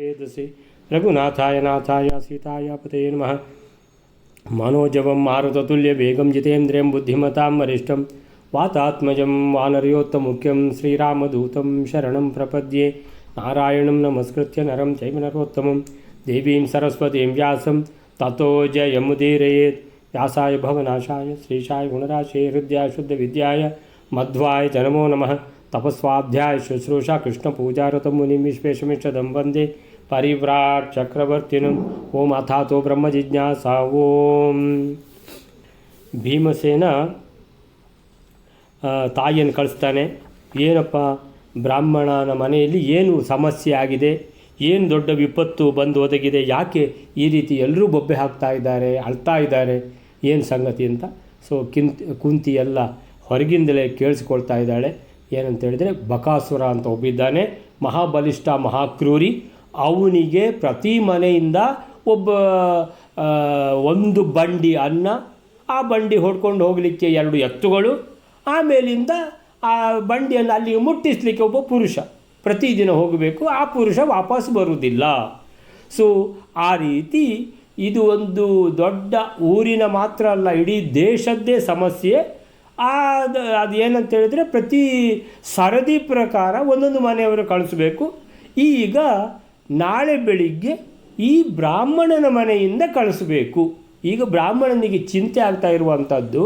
वेदसे रघुनाथाय नाथाय सीताय पतये नमः। मनोजवं मारुततुल्यवेगं जितेन्द्रियं बुद्धिमतां वरिष्ठं वातात्मजं वानरयोत्तमुख्यं श्रीरामदूतं शरणं प्रपद्ये। नारायणं नमस्कृत्य नरं चैव नरोत्तमं। देवीं सरस्वतीं व्यासं ततो जयमुदीरयेत्। व्यासाय भवनाशाय श्रीशाय गुणराशे हृदयाय शुद्धविद्याय मध्वाय च नमो। नमः तपस्वाध्याय शुश्रूषा कृष्णपूजारतं मुनिं विश्वेशमिष्टदं वंदे। ಪರಿವ್ರಾಟ್ ಚಕ್ರವರ್ತಿನು ಓಂ ಅಥಾತೋ ಬ್ರಹ್ಮ ಜಿಜ್ಞಾಸ, ಓಂ. ಭೀಮಸೇನ ತಾಯಿಯನ್ನು ಕಳಿಸ್ತಾನೆ. ಏನಪ್ಪ, ಬ್ರಾಹ್ಮಣನ ಮನೆಯಲ್ಲಿ ಏನು ಸಮಸ್ಯೆ ಆಗಿದೆ? ಏನು ದೊಡ್ಡ ವಿಪತ್ತು ಬಂದು ಒದಗಿದೆ? ಯಾಕೆ ಈ ರೀತಿ ಎಲ್ಲರೂ ಬೊಬ್ಬೆ ಹಾಕ್ತಾ ಇದ್ದಾರೆ, ಅಳ್ತಾ ಇದ್ದಾರೆ? ಏನು ಸಂಗತಿ ಅಂತ? ಸೊ, ಕಿಂತ್, ಕುಂತಿ ಎಲ್ಲ ಹೊರಗಿಂದಲೇ ಕೇಳಿಸ್ಕೊಳ್ತಾ ಇದ್ದಾಳೆ. ಏನಂತ ಹೇಳಿದರೆ, ಬಕಾಸುರ ಅಂತ ಒಬ್ಬಿದ್ದಾನೆ ಮಹಾಬಲಿಷ್ಠ ಮಹಾಕ್ರೂರಿ. ಅವನಿಗೆ ಪ್ರತಿ ಮನೆಯಿಂದ ಒಬ್ಬ ಒಂದು ಬಂಡಿ ಅನ್ನ, ಆ ಬಂಡಿ ಹೊಡ್ಕೊಂಡು ಹೋಗಲಿಕ್ಕೆ ಎರಡು ಎತ್ತುಗಳು, ಆಮೇಲಿಂದ ಆ ಬಂಡಿಯನ್ನು ಅಲ್ಲಿಗೆ ಮುಟ್ಟಿಸಲಿಕ್ಕೆ ಒಬ್ಬ ಪುರುಷ. ಪ್ರತಿದಿನ ಹೋಗಬೇಕು, ಆ ಪುರುಷ ವಾಪಸ್ ಬರುವುದಿಲ್ಲ. ಸೊ ಆ ರೀತಿ ಇದು ಒಂದು ದೊಡ್ಡ ಊರಿನ ಮಾತ್ರ ಅಲ್ಲ, ಇಡೀ ದೇಶದ್ದೇ ಸಮಸ್ಯೆ. ಅದು ಅದು ಏನಂತ ಹೇಳಿದರೆ ಪ್ರತಿ ಸರದಿ ಪ್ರಕಾರ ಒಂದೊಂದು ಮನೆಯವರು ಕಳಿಸ್ಬೇಕು. ಈಗ ನಾಳೆ ಬೆಳಿಗ್ಗೆ ಈ ಬ್ರಾಹ್ಮಣನ ಮನೆಯಿಂದ ಕಳಿಸಬೇಕು. ಈಗ ಬ್ರಾಹ್ಮಣನಿಗೆ ಚಿಂತೆ ಆಗ್ತಾ ಇರುವಂಥದ್ದು,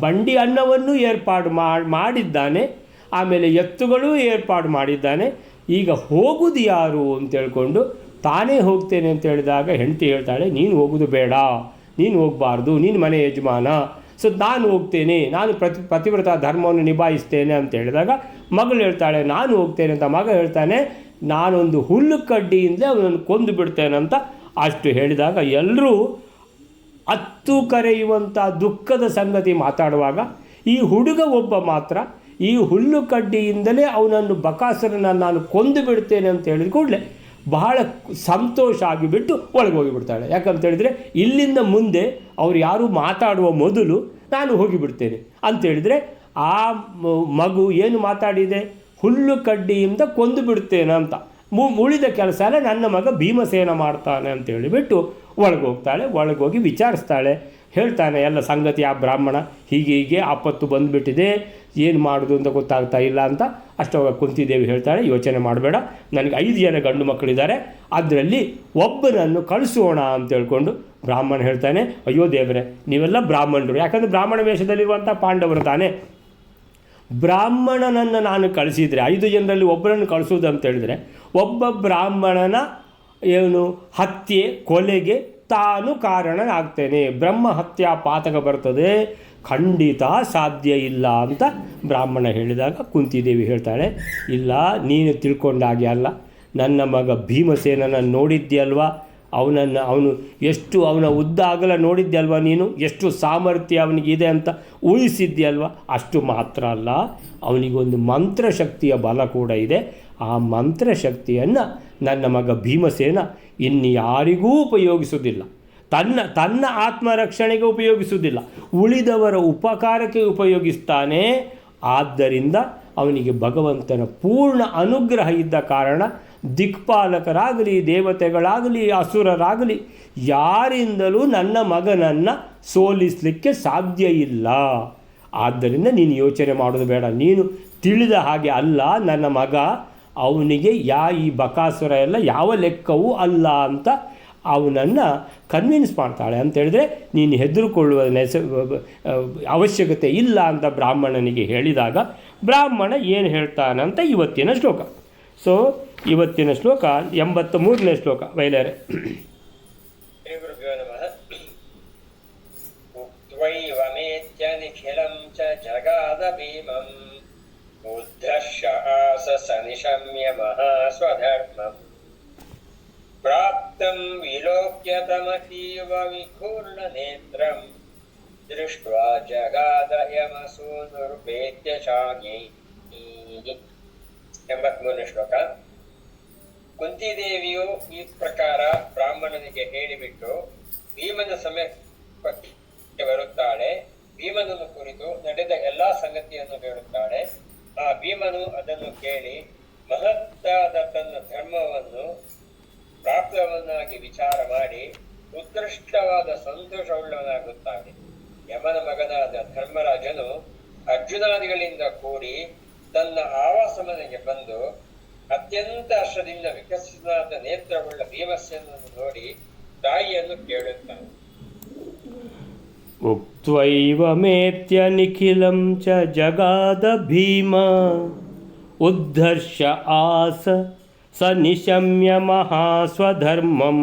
ಬಂಡಿ ಅನ್ನವನ್ನು ಏರ್ಪಾಡು ಮಾಡಿದ್ದಾನೆ, ಆಮೇಲೆ ಎತ್ತುಗಳು ಏರ್ಪಾಡು ಮಾಡಿದ್ದಾನೆ. ಈಗ ಹೋಗುದು ಯಾರು ಅಂತ ಹೇಳ್ಕೊಂಡು ತಾನೇ ಹೋಗ್ತೇನೆ ಅಂತ ಹೇಳಿದಾಗ ಹೆಂಡತಿ ಹೇಳ್ತಾಳೆ, ನೀನು ಹೋಗೋದು ಬೇಡ, ನೀನು ಹೋಗಬಾರ್ದು, ನೀನು ಮನೆ ಯಜಮಾನ. ಸೊ, ನಾನು ಹೋಗ್ತೇನೆ, ನಾನು ಪ್ರತಿ, ಪತಿವ್ರತ ಧರ್ಮವನ್ನು ನಿಭಾಯಿಸ್ತೇನೆ ಅಂತ ಹೇಳಿದಾಗ ಮಗಳು ಹೇಳ್ತಾಳೆ, ನಾನು ಹೋಗ್ತೇನೆ ಅಂತ ಮಗ ಹೇಳ್ತಾನೆ ನಾನೊಂದು ಹುಲ್ಲು ಕಡ್ಡಿಯಿಂದಲೇ ಅವನನ್ನು ಕೊಂದು ಬಿಡ್ತೇನಂತ ಅಷ್ಟು ಹೇಳಿದಾಗ ಎಲ್ಲರೂ ಅತ್ತು ಕರೆಯುವಂಥ ದುಃಖದ ಸಂಗತಿ ಮಾತಾಡುವಾಗ ಈ ಹುಡುಗ ಒಬ್ಬ ಮಾತ್ರ ಈ ಹುಲ್ಲು ಕಡ್ಡಿಯಿಂದಲೇ ಅವನನ್ನು ಬಕಾಸರನ್ನು ನಾನು ಕೊಂದು ಬಿಡ್ತೇನೆ ಅಂತ ಹೇಳಿದ ಕೂಡಲೇ ಬಹಳ ಸಂತೋಷ ಆಗಿಬಿಟ್ಟು ಒಳಗೆ ಹೋಗಿಬಿಡ್ತಾಳೆ. ಯಾಕಂತ ಹೇಳಿದರೆ ಇಲ್ಲಿಂದ ಮುಂದೆ ಅವ್ರು ಯಾರು ಮಾತಾಡುವ ಮೊದಲು ನಾನು ಹೋಗಿಬಿಡ್ತೇನೆ. ಅಂತೇಳಿದರೆ ಆ ಮಗು ಏನು ಮಾತಾಡಿದೆ? ಹುಲ್ಲು ಕಡ್ಡಿಯಿಂದ ಕೊಂದು ಬಿಡ್ತೇನೆ ಅಂತ. ಮು ಉಳಿದ ಕೆಲಸ ಎಲ್ಲ ನನ್ನ ಮಗ ಭೀಮಸೇನ ಮಾಡ್ತಾನೆ ಅಂತ ಹೇಳಿಬಿಟ್ಟು ಒಳಗೆ ಹೋಗ್ತಾಳೆ ಒಳಗೆ ಹೋಗಿ ವಿಚಾರಿಸ್ತಾಳೆ. ಹೇಳ್ತಾನೆ, ಎಲ್ಲ ಸಂಗತಿ ಆ ಬ್ರಾಹ್ಮಣ ಹೀಗೆ ಹೀಗೆ ಆಪತ್ತು ಬಂದುಬಿಟ್ಟಿದೆ, ಏನು ಮಾಡೋದು ಅಂತ ಗೊತ್ತಾಗ್ತಾ ಇಲ್ಲ ಅಂತ. ಅಷ್ಟವಾಗ ಕುಂತಿದೇವಿ ಹೇಳ್ತಾಳೆ, ಯೋಚನೆ ಮಾಡಬೇಡ, ನನಗೆ ಐದು ಜನ ಗಂಡು ಮಕ್ಕಳಿದ್ದಾರೆ, ಅದರಲ್ಲಿ ಒಬ್ಬನನ್ನು ಕಳಿಸೋಣ ಅಂತ ಹೇಳ್ಕೊಂಡು ಬ್ರಾಹ್ಮಣ ಹೇಳ್ತಾನೆ, ಅಯ್ಯೋ ದೇವರೇ, ನೀವೆಲ್ಲ ಬ್ರಾಹ್ಮಣರು, ಯಾಕಂದರೆ ಬ್ರಾಹ್ಮಣ ವೇಷದಲ್ಲಿರುವಂಥ ಪಾಂಡವರು ತಾನೇ ಬ್ರಾಹ್ಮಣನನ್ನು ನಾನು ಕಳಿಸಿದರೆ, ಐದು ಜನರಲ್ಲಿ ಒಬ್ಬರನ್ನು ಕಳಿಸೋದು ಅಂತ ಹೇಳಿದರೆ, ಒಬ್ಬ ಬ್ರಾಹ್ಮಣನ ಏನು ಹತ್ಯೆ, ಕೊಲೆಗೆ ತಾನು ಕಾರಣನಾಗ್ತೇನೆ. ಬ್ರಹ್ಮ ಹತ್ಯಾ ಪಾತಕ ಬರ್ತದೆ, ಖಂಡಿತ ಸಾಧ್ಯ ಇಲ್ಲ ಅಂತ ಬ್ರಾಹ್ಮಣ ಹೇಳಿದಾಗ ಕುಂತಿದೇವಿ ಹೇಳ್ತಾಳೆ, ಇಲ್ಲ, ನೀನು ತಿಳ್ಕೊಂಡಾಗೆ ಅಲ್ಲ, ನನ್ನ ಮಗ ಭೀಮಸೇನನ ನೋಡಿದ್ಯಲ್ವಾ? ಅವನನ್ನು ಅವನು ಎಷ್ಟು ಅವನ ಉದ್ದ ಆಗಲ ನೋಡಿದ್ದೆ ಅಲ್ವಾ ನೀನು? ಎಷ್ಟು ಸಾಮರ್ಥ್ಯ ಅವನಿಗಿದೆ ಅಂತ ಊಹಿಸಿದ್ಯಲ್ವ ಅಷ್ಟು ಮಾತ್ರ ಅಲ್ಲ, ಅವನಿಗೊಂದು ಮಂತ್ರಶಕ್ತಿಯ ಬಲ ಕೂಡ ಇದೆ. ಆ ಮಂತ್ರಶಕ್ತಿಯನ್ನು ನನ್ನ ಮಗ ಭೀಮಸೇನ ಇನ್ನು ಯಾರಿಗೂ ಉಪಯೋಗಿಸುವುದಿಲ್ಲ. ತನ್ನ ತನ್ನ ಆತ್ಮರಕ್ಷಣೆಗೆ ಉಪಯೋಗಿಸುವುದಿಲ್ಲ. ಉಳಿದವರ ಉಪಕಾರಕ್ಕೆ ಉಪಯೋಗಿಸ್ತಾನೆ. ಆದ್ದರಿಂದ ಅವನಿಗೆ ಭಗವಂತನ ಪೂರ್ಣ ಅನುಗ್ರಹ ಇದ್ದ ಕಾರಣ ದಿಕ್ಪಾಲಕರಾಗಲಿ, ದೇವತೆಗಳಾಗಲಿ, ಅಸುರರಾಗಲಿ, ಯಾರಿಂದಲೂ ನನ್ನ ಮಗನನ್ನು ಸೋಲಿಸಲಿಕ್ಕೆ ಸಾಧ್ಯ ಇಲ್ಲ. ಆದ್ದರಿಂದ ನೀನು ಯೋಚನೆ ಮಾಡೋದು ಬೇಡ. ನೀನು ತಿಳಿದ ಹಾಗೆ ಅಲ್ಲ, ನನ್ನ ಮಗ, ಅವನಿಗೆ ಯಾ ಈ ಬಕಾಸುರ ಎಲ್ಲ ಯಾವ ಲೆಕ್ಕವೂ ಅಲ್ಲ ಅಂತ ಅವನನ್ನು ಕನ್ವಿನ್ಸ್ ಮಾಡ್ತಾಳೆ. ಅಂತ ಹೇಳಿದ್ರೆ, ನೀನು ಹೆದರುಕೊಳ್ಳುವ ನೆಸ ಅವಶ್ಯಕತೆ ಇಲ್ಲ ಅಂತ ಬ್ರಾಹ್ಮಣನಿಗೆ ಹೇಳಿದಾಗ, ಬ್ರಾಹ್ಮಣ ಏನು ಹೇಳ್ತಾನಂತ ಇವತ್ತಿನ ಶ್ಲೋಕ. ಸೊ ಇವತ್ತಿನ ಶ್ಲೋಕ ಎಂಬತ್ತ ಮೂರನೇ ಶ್ಲೋಕ ಬಯಲಾರೆ श्रीगुरुभ्यो नमः उक्त्वैवमेत्य निखिलं च जगाद भीमम् उद्धर्ष आस स निशम्य महास्वधर्मम् प्राप्तं विलोक्य तमतीव विघूर्णनेत्रम् दृष्ट्वा जगाद यमसूनुर्वेद्य शाज्ञै ಎಂಬತ್ಮೂರನೇ ಶ್ಲೋಕ ಕುಂತಿದೇವಿಯು ಈ ಪ್ರಕಾರ ಬ್ರಾಹ್ಮಣನಿಗೆ ಹೇಳಿಬಿಟ್ಟು, ಭೀಮನ ಸಮಯಕ್ಕೆ ಬರುತ್ತಾಳೆ. ಭೀಮನನ್ನು ಕುರಿತು ನಡೆದ ಎಲ್ಲಾ ಸಂಗತಿಯನ್ನು ಹೇಳುತ್ತಾಳೆ. ಆ ಭೀಮನು ಅದನ್ನು ಕೇಳಿ, ಮಹತ್ತಾದ ತನ್ನ ಧರ್ಮವನ್ನು ಪ್ರಾಪ್ತವನ್ನಾಗಿ ವಿಚಾರ ಮಾಡಿ, ಉತ್ಕೃಷ್ಟವಾದ ಸಂತೋಷವುಳ್ಳವನಾಗುತ್ತಾನೆ. ಯಮನ ಮಗನಾದ ಧರ್ಮರಾಜನು ಅರ್ಜುನಾದಿಗಳಿಂದ ಕೂಡಿ ತನ್ನ ಆವಾಸ ಮನೆಗೆ ಬಂದು ಅತ್ಯಂತ ಹರ್ಷದಿಂದ ವಿಕಸಿತವಾದ ನೇತ್ರವುಳ್ಳ ಭೀಮಸೇನನ್ನು ನೋಡಿ ತಾಯಿಯನ್ನು ಕೇಳುತ್ತಾನೆ. ಉಕ್ತೈವ ಮೇತ್ಯ ನಿಖಿಲಂ ಚ ಜಗಾದ ಭೀಮ. ಉದ್ಧರ್ಷ ಆಸ ಸ ನಿಶಮ್ಯ ಮಹಾಸ್ವಧರ್ಮಂ.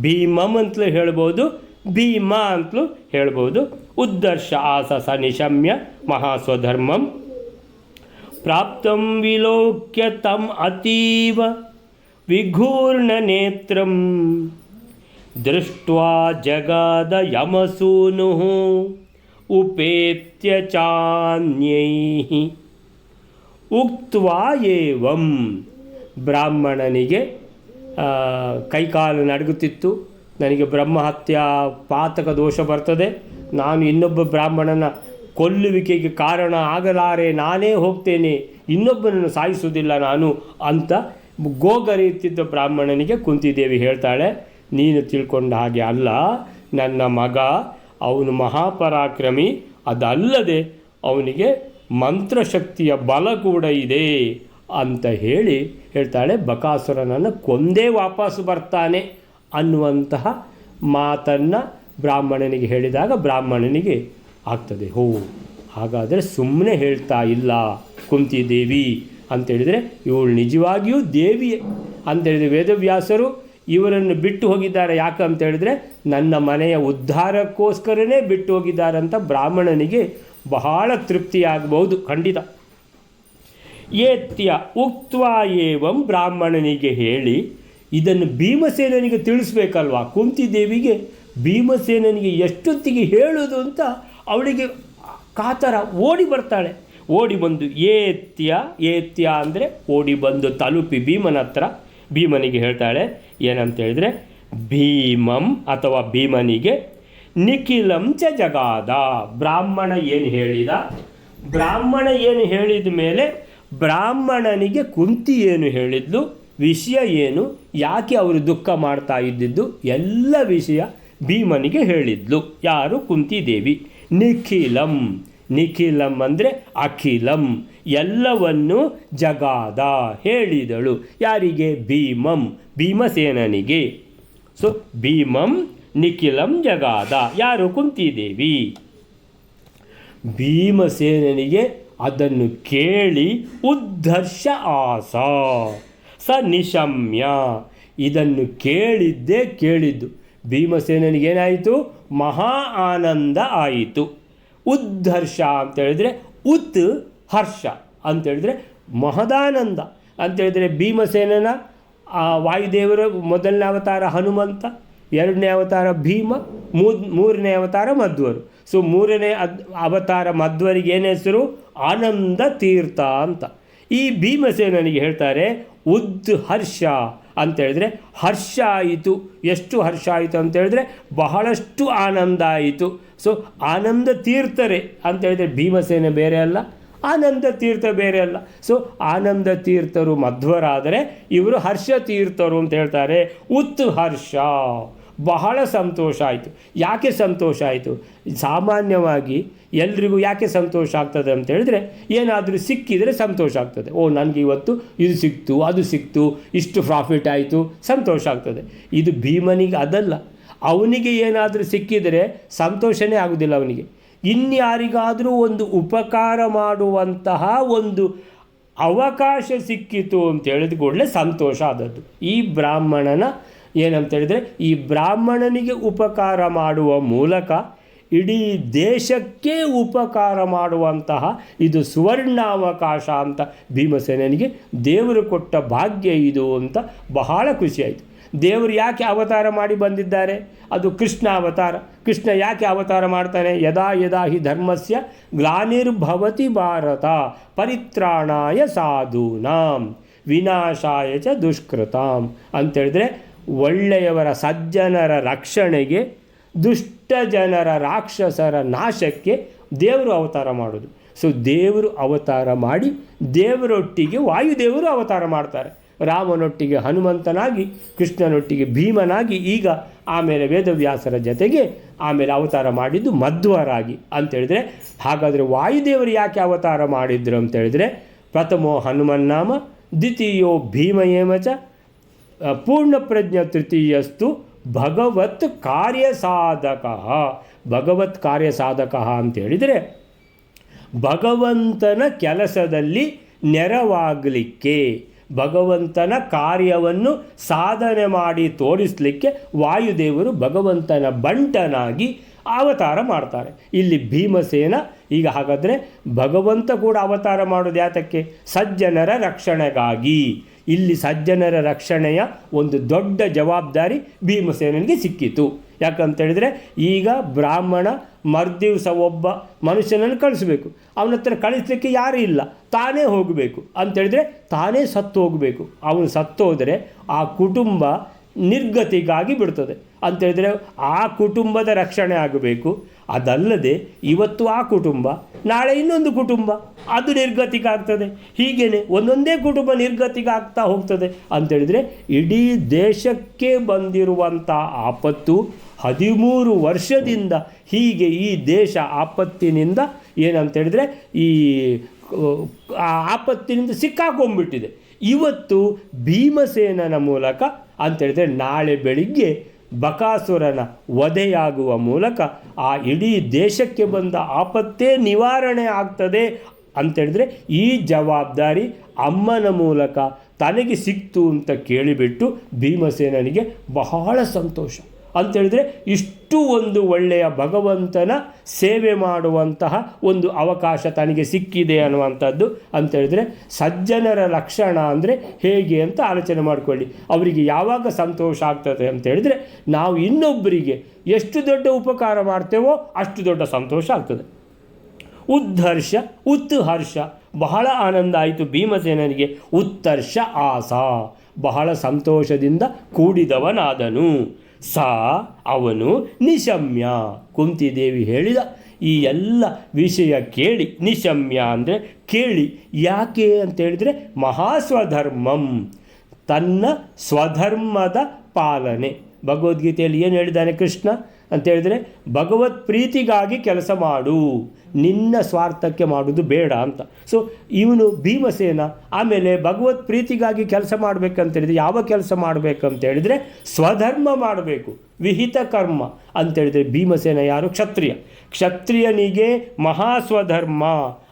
ಭೀಮಂ ಅಂತಲೂ ಹೇಳ್ಬೋದು, ಭೀಮ ಅಂತಲೂ ಹೇಳ್ಬೋದು. ಉದ್ಧರ್ಷ ಆಸ ಸ ನಿಶಮ್ಯ ಮಹಾಸ್ವಧರ್ಮಂ. ಪ್ರಾಪ್ತಂ ವಿಲೋಕ್ಯ ತಂ ಅತೀವ ವಿಘೂರ್ಣನೇತ್ರಂ ದೃಷ್ಟ್ವಾ ಜಗದ ಯಮಸೂನು ಉಪೇತ್ಯ ಚಾನ್ಯೈ ಏವಂ ಬ್ರಾಹ್ಮಣನಿಗೆ ಕೈಕಾಲು ನಡುಗುತ್ತಿತ್ತು ನನಗೆ ಬ್ರಹ್ಮಹತ್ಯ ಪಾತಕ ದೋಷ ಬರ್ತದೆ. ನಾನು ಇನ್ನೊಬ್ಬ ಬ್ರಾಹ್ಮಣನ ಕೊಲ್ಲುವಿಕೆಗೆ ಕಾರಣ ಆಗಲಾರೆ, ನಾನೇ ಹೋಗ್ತೇನೆ, ಇನ್ನೊಬ್ಬನನ್ನು ಸಾಯಿಸುವುದಿಲ್ಲ ನಾನು ಅಂತ ಗೋಗರಿಯುತ್ತಿದ್ದ ಬ್ರಾಹ್ಮಣನಿಗೆ ಕುಂತಿದೇವಿ ಹೇಳ್ತಾಳೆ, ನೀನು ತಿಳ್ಕೊಂಡ ಹಾಗೆ ಅಲ್ಲ, ನನ್ನ ಮಗ ಅವನು ಮಹಾಪರಾಕ್ರಮಿ, ಅದಲ್ಲದೆ ಅವನಿಗೆ ಮಂತ್ರಶಕ್ತಿಯ ಬಲ ಕೂಡ ಇದೆ ಅಂತ ಹೇಳಿ ಹೇಳ್ತಾಳೆ, ಬಕಾಸುರನನ್ನು ಕೊಂದೇ ವಾಪಸ್ಸು ಬರ್ತಾನೆ ಅನ್ನುವಂತಹ ಮಾತನ್ನು ಬ್ರಾಹ್ಮಣನಿಗೆ ಹೇಳಿದಾಗ ಬ್ರಾಹ್ಮಣನಿಗೆ ಆಗ್ತದೆ. ಹೋ, ಹಾಗಾದರೆ ಸುಮ್ಮನೆ ಹೇಳ್ತಾ ಇಲ್ಲ ಕುಂತಿ ದೇವಿ ಅಂತೇಳಿದರೆ, ಇವಳು ನಿಜವಾಗಿಯೂ ದೇವಿಯೇ ಅಂತೇಳಿದರೆ ವೇದವ್ಯಾಸರು ಇವರನ್ನು ಬಿಟ್ಟು ಹೋಗಿದ್ದಾರೆ ಯಾಕೆ ಅಂತ ಹೇಳಿದ್ರೆ ನನ್ನ ಮನೆಯ ಉದ್ಧಾರಕ್ಕೋಸ್ಕರನೇ ಬಿಟ್ಟು ಹೋಗಿದ್ದಾರೆ ಅಂತ ಬ್ರಾಹ್ಮಣನಿಗೆ ಬಹಳ ತೃಪ್ತಿಯಾಗಬಹುದು, ಖಂಡಿತ. ಏತ್ಯ ಉಕ್ತ್ವಾ ಏವಂ ಬ್ರಾಹ್ಮಣನಿಗೆ ಹೇಳಿ, ಇದನ್ನು ಭೀಮಸೇನನಿಗೆ ತಿಳಿಸ್ಬೇಕಲ್ವಾ ಕುಂತಿದೇವಿಗೆ? ಭೀಮಸೇನನಿಗೆ ಎಷ್ಟೊತ್ತಿಗೆ ಹೇಳೋದು ಅಂತ ಅವಳಿಗೆ ಕಾತರ ಓಡಿ ಬರ್ತಾಳೆ. ಓಡಿ ಬಂದು ಏತ್ಯ ಏತ್ಯ ಅಂದರೆ ಓಡಿ ಬಂದು ತಲುಪಿ ಭೀಮನ ಹತ್ರ ಭೀಮನಿಗೆ ಹೇಳ್ತಾಳೆ, ಏನಂತ ಹೇಳಿದ್ರೆ, ಭೀಮಂ ಅಥವಾ ಭೀಮನಿಗೆ ನಿಖಿಲಂ ಚ ಜಗಾದ. ಬ್ರಾಹ್ಮಣ ಏನು ಹೇಳಿದ? ಬ್ರಾಹ್ಮಣ ಏನು ಹೇಳಿದ ಮೇಲೆ ಬ್ರಾಹ್ಮಣನಿಗೆ ಕುಂತಿ ಏನು ಹೇಳಿದ್ಲು, ವಿಷಯ ಏನು, ಯಾಕೆ ಅವರು ದುಃಖ ಮಾಡ್ತಾ ಇದ್ದಿದ್ದು, ಎಲ್ಲ ವಿಷಯ ಭೀಮನಿಗೆ ಹೇಳಿದ್ಲು. ಯಾರು ಕುಂತಿದೇವಿ? ನಿಖಿಲಂ. ನಿಖಿಲಂ ಅಂದರೆ ಅಖಿಲಂ. ಎಲ್ಲವನ್ನು ಜಗಾದ ಹೇಳಿದಳು. ಯಾರಿಗೆ? ಭೀಮಂ. ಭೀಮಸೇನನಿಗೆ. ಸೊ, ಭೀಮಂ, ನಿಖಿಲಂ ಜಗಾದ. ಯಾರು? ಕುಂತಿದೇವಿ. ಭೀಮಸೇನನಿಗೆ ಅದನ್ನು ಕೇಳಿ ಉದ್ಧರ್ಷ ಆಸ. ಸ ನಿಶಮ್ಯ ಇದನ್ನು ಕೇಳಿದ್ದೇ ಕೇಳಿದ್ದು. ಭೀಮಸೇನನಿಗೆ ಏನಾಯಿತು ಮಹಾ ಆನಂದ ಆಯಿತು. ಉದ್ಧರ್ಷ ಅಂತ ಹೇಳಿದ್ರೆ ಉತ್ ಹರ್ಷ ಅಂತೇಳಿದರೆ ಮಹದಾನಂದ ಅಂತೇಳಿದರೆ ಭೀಮಸೇನನ ವಾಯುದೇವರ ಮೊದಲನೇ ಅವತಾರ ಹನುಮಂತ, ಎರಡನೇ ಅವತಾರ ಭೀಮ ಮೂರನೇ ಅವತಾರ ಮಧ್ವರು. ಸೊ ಮೂರನೇ ಅವತಾರ ಮಧ್ವರಿಗೆ ಏನು ಹೆಸರು? ಆನಂದ ತೀರ್ಥ ಅಂತ. ಈ ಭೀಮಸೇನನಿಗೆ ಹೇಳ್ತಾರೆ ಉದ್ ಹರ್ಷ ಅಂತ ಹೇಳಿದ್ರೆ ಹರ್ಷ ಆಯಿತು. ಎಷ್ಟು ಹರ್ಷ ಆಯಿತು ಅಂತೇಳಿದ್ರೆ ಬಹಳಷ್ಟು ಆನಂದ ಆಯಿತು. ಸೊ ಆನಂದ ತೀರ್ಥರೆ ಅಂತ ಹೇಳಿದ್ರೆ ಭೀಮಸೇನೆ ಬೇರೆ ಅಲ್ಲ, ಆನಂದ ತೀರ್ಥ ಬೇರೆ ಅಲ್ಲ. ಸೊ ಆನಂದ ತೀರ್ಥರು ಮಧ್ವರಾದರೆ ಇವರು ಹರ್ಷ ತೀರ್ಥರು ಅಂತ ಹೇಳ್ತಾರೆ. ಉತ್ ಹರ್ಷ. ಬಹಳ ಸಂತೋಷ ಆಯಿತು. ಯಾಕೆ ಸಂತೋಷ ಆಯಿತು? ಸಾಮಾನ್ಯವಾಗಿ ಎಲ್ರಿಗೂ ಯಾಕೆ ಸಂತೋಷ ಆಗ್ತದೆ ಅಂತ ಹೇಳಿದ್ರೆ, ಏನಾದರೂ ಸಿಕ್ಕಿದರೆ ಸಂತೋಷ ಆಗ್ತದೆ. ಓ, ನನಗೆ ಇವತ್ತು ಇದು ಸಿಕ್ತು, ಅದು ಸಿಕ್ತು, ಇಷ್ಟು ಪ್ರಾಫಿಟ್ ಆಯಿತು, ಸಂತೋಷ ಆಗ್ತದೆ. ಇದು ಭೀಮನಿಗೆ ಅದಲ್ಲ. ಅವನಿಗೆ ಏನಾದರೂ ಸಿಕ್ಕಿದರೆ ಸಂತೋಷನೇ ಆಗೋದಿಲ್ಲ ಅವನಿಗೆ. ಇನ್ಯಾರಿಗಾದರೂ ಒಂದು ಉಪಕಾರ ಮಾಡುವಂತಹ ಒಂದು ಅವಕಾಶ ಸಿಕ್ಕಿತು ಅಂತ ಹೇಳಿದ ಕೂಡಲೇ ಸಂತೋಷ ಆದದ್ದು. ಈ ಬ್ರಾಹ್ಮಣನ ಏನಂತ ಹೇಳಿದರೆ, ಈ ಬ್ರಾಹ್ಮಣನಿಗೆ ಉಪಕಾರ ಮಾಡುವ ಮೂಲಕ ಇಡೀ ದೇಶಕ್ಕೆ ಉಪಕಾರ ಮಾಡುವಂತಹ ಇದು ಸುವರ್ಣಾವಕಾಶ ಅಂತ ಭೀಮಸೇನಿಗೆ ದೇವರು ಕೊಟ್ಟ ಭಾಗ್ಯ ಇದು ಅಂತ ಬಹಳ ಖುಷಿಯಾಯಿತು. ದೇವರು ಯಾಕೆ ಅವತಾರ ಮಾಡಿ ಬಂದಿದ್ದಾರೆ? ಅದು ಕೃಷ್ಣ ಅವತಾರ. ಕೃಷ್ಣ ಯಾಕೆ ಅವತಾರ ಮಾಡ್ತಾನೆ? ಯದಾ ಯದಾ ಹಿ ಧರ್ಮಸ್ಯ ಗ್ಲಾನಿರ್ಭವತಿ ಭಾರತ ಪರಿತ್ರಾಣಾಯ ಸಾಧೂನಾಂ ವಿನಾಶಾಯ ಚ ದುಷ್ಕೃತಾಂ ಅಂತೇಳಿದ್ರೆ ಒಳ್ಳೆಯವರ ಸಜ್ಜನರ ರಕ್ಷಣೆಗೆ ದುಷ್ಟ ಜನರ ರಾಕ್ಷಸರ ನಾಶಕ್ಕೆ ದೇವರು ಅವತಾರ ಮಾಡೋದು. ಸೊ ದೇವರು ಅವತಾರ ಮಾಡಿ ದೇವರೊಟ್ಟಿಗೆ ವಾಯುದೇವರು ಅವತಾರ ಮಾಡ್ತಾರೆ. ರಾಮನೊಟ್ಟಿಗೆ ಹನುಮಂತನಾಗಿ, ಕೃಷ್ಣನೊಟ್ಟಿಗೆ ಭೀಮನಾಗಿ, ಈಗ ಆಮೇಲೆ ವೇದವ್ಯಾಸರ ಜೊತೆಗೆ ಆಮೇಲೆ ಅವತಾರ ಮಾಡಿದ್ದು ಮಧ್ವರಾಗಿ ಅಂತೇಳಿದರೆ ಹಾಗಾದರೆ ವಾಯುದೇವರು ಯಾಕೆ ಅವತಾರ ಮಾಡಿದ್ರು ಅಂತೇಳಿದರೆ ಪ್ರಥಮೋ ಹನುಮನ್ನಾಮ ದ್ವಿತೀಯೋ ಭೀಮ ಏಮಚ ಪೂರ್ಣಪ್ರಜ್ಞ ತೃತೀಯಸ್ತು ಭಗವತ್ ಕಾರ್ಯ ಸಾಧಕ. ಭಗವತ್ ಕಾರ್ಯಸಾಧಕ ಅಂತ ಹೇಳಿದರೆ ಭಗವಂತನ ಕೆಲಸದಲ್ಲಿ ನೆರವಾಗಲಿಕ್ಕೆ, ಭಗವಂತನ ಕಾರ್ಯವನ್ನು ಸಾಧನೆ ಮಾಡಿ ತೋರಿಸಲಿಕ್ಕೆ ವಾಯುದೇವರು ಭಗವಂತನ ಬಂಟನಾಗಿ ಅವತಾರ ಮಾಡ್ತಾರೆ. ಇಲ್ಲಿ ಭೀಮಸೇನ ಈಗ ಹಾಗಾದರೆ ಭಗವಂತ ಕೂಡ ಅವತಾರ ಮಾಡೋದು ಯಾತಕ್ಕೆ? ಸಜ್ಜನರ ರಕ್ಷಣೆಗಾಗಿ. ಇಲ್ಲಿ ಸಜ್ಜನರ ರಕ್ಷಣೆಯ ಒಂದು ದೊಡ್ಡ ಜವಾಬ್ದಾರಿ ಭೀಮಸೇನಿಗೆ ಸಿಕ್ಕಿತು. ಯಾಕಂತೇಳಿದರೆ ಈಗ ಬ್ರಾಹ್ಮಣ ಮರ್ದಿವಸ ಒಬ್ಬ ಮನುಷ್ಯನನ್ನು ಕಳಿಸ್ಬೇಕು. ಅವನ ಹತ್ರ ಕಳಿಸಲಿಕ್ಕೆ ಯಾರೂ ಇಲ್ಲ. ತಾನೇ ಹೋಗಬೇಕು. ಅಂತೇಳಿದರೆ ತಾನೇ ಸತ್ತು ಹೋಗಬೇಕು. ಅವನು ಸತ್ತೋದರೆ ಆ ಕುಟುಂಬ ನಿರ್ಗತಿಗಾಗಿ ಬಿಡ್ತದೆ. ಅಂತೇಳಿದರೆ ಆ ಕುಟುಂಬದ ರಕ್ಷಣೆ ಆಗಬೇಕು. ಅದಲ್ಲದೆ ಇವತ್ತು ಆ ಕುಟುಂಬ ನಾಳೆ ಇನ್ನೊಂದು ಕುಟುಂಬ, ಅದು ನಿರ್ಗತಿಗಾಗ್ತದೆ ಹೀಗೇನೆ ಒಂದೊಂದೇ ಕುಟುಂಬ ನಿರ್ಗತಿಗಾಗ್ತಾ ಹೋಗ್ತದೆ. ಅಂತೇಳಿದರೆ ಇಡೀ ದೇಶಕ್ಕೆ ಬಂದಿರುವಂಥ ಆಪತ್ತು ಹದಿಮೂರು ವರ್ಷದಿಂದ ಹೀಗೆ ಈ ದೇಶ ಆಪತ್ತಿನಿಂದ ಏನಂತೇಳಿದರೆ ಈ ಆಪತ್ತಿನಿಂದ ಸಿಕ್ಕಾಕೊಂಡ್ಬಿಟ್ಟಿದೆ. ಇವತ್ತು ಭೀಮಸೇನನ ಮೂಲಕ ಅಂತೇಳಿದರೆ ನಾಳೆ ಬೆಳಿಗ್ಗೆ ಬಕಾಸುರನ ವಧೆಯಾಗುವ ಮೂಲಕ ಆ ಇಡೀ ದೇಶಕ್ಕೆ ಬಂದ ಆಪತ್ತೇ ನಿವಾರಣೆ ಆಗ್ತದೆ ಅಂತೇಳಿದರೆ ಈ ಜವಾಬ್ದಾರಿ ಅಮ್ಮನ ಮೂಲಕ ತನಗೆ ಸಿಕ್ತು ಅಂತ ಕೇಳಿಬಿಟ್ಟು ಭೀಮಸೇನನಿಗೆ ಬಹಳ ಸಂತೋಷ. ಅಂತೇಳಿದರೆ ಇಷ್ಟು ಒಂದು ಒಳ್ಳೆಯ ಭಗವಂತನ ಸೇವೆ ಮಾಡುವಂತಹ ಒಂದು ಅವಕಾಶ ತನಗೆ ಸಿಕ್ಕಿದೆ ಅನ್ನುವಂಥದ್ದು ಅಂತೇಳಿದರೆ ಸಜ್ಜನರ ಲಕ್ಷಣ ಅಂದರೆ ಹೇಗೆ ಅಂತ ಆಲೋಚನೆ ಮಾಡಿಕೊಳ್ಳಿ. ಅವರಿಗೆ ಯಾವಾಗ ಸಂತೋಷ ಆಗ್ತದೆ ಅಂತೇಳಿದರೆ ನಾವು ಇನ್ನೊಬ್ಬರಿಗೆ ಎಷ್ಟು ದೊಡ್ಡ ಉಪಕಾರ ಮಾಡ್ತೇವೋ ಅಷ್ಟು ದೊಡ್ಡ ಸಂತೋಷ ಆಗ್ತದೆ. ಉದ್ಧರ್ಷ, ಉತ್ಹರ್ಷ, ಬಹಳ ಆನಂದ ಆಯಿತು ಭೀಮಸೇನನಿಗೆ. ಉತ್ತರ್ಷ ಆಸ, ಬಹಳ ಸಂತೋಷದಿಂದ ಕೂಡಿದವನಾದನು. ಸಾ ಅವನು ನಿಶಮ್ಯ. ಕುಂತಿದೇವಿ ಹೇಳಿದ ಈ ಎಲ್ಲ ವಿಷಯ ಕೇಳಿ. ನಿಶಮ್ಯ ಅಂದರೆ ಕೇಳಿ. ಯಾಕೆ ಅಂತ ಹೇಳಿದರೆ ಮಹಾಸ್ವಧರ್ಮಂ. ತನ್ನ ಸ್ವಧರ್ಮದ ಪಾಲನೆ. ಭಗವದ್ಗೀತೆಯಲ್ಲಿ ಏನು ಹೇಳಿದ್ದಾನೆ ಕೃಷ್ಣ? ಅಂತ ಹೇಳಿದರೆ, ಭಗವತ್ ಪ್ರೀತಿಗಾಗಿ ಕೆಲಸ ಮಾಡು, ನಿನ್ನ ಸ್ವಾರ್ಥಕ್ಕೆ ಮಾಡೋದು ಬೇಡ ಅಂತ. ಸೊ ಇವನು ಭೀಮಸೇನ, ಆಮೇಲೆ ಭಗವತ್ ಪ್ರೀತಿಗಾಗಿ ಕೆಲಸ ಮಾಡಬೇಕಂತೇಳಿದರೆ ಯಾವ ಕೆಲಸ ಮಾಡಬೇಕಂತ ಹೇಳಿದರೆ, ಸ್ವಧರ್ಮ ಮಾಡಬೇಕು, ವಿಹಿತ ಕರ್ಮ ಅಂತೇಳಿದರೆ ಭೀಮಸೇನ ಯಾರು? ಕ್ಷತ್ರಿಯ. ಕ್ಷತ್ರಿಯನಿಗೆ ಮಹಾಸ್ವಧರ್ಮ,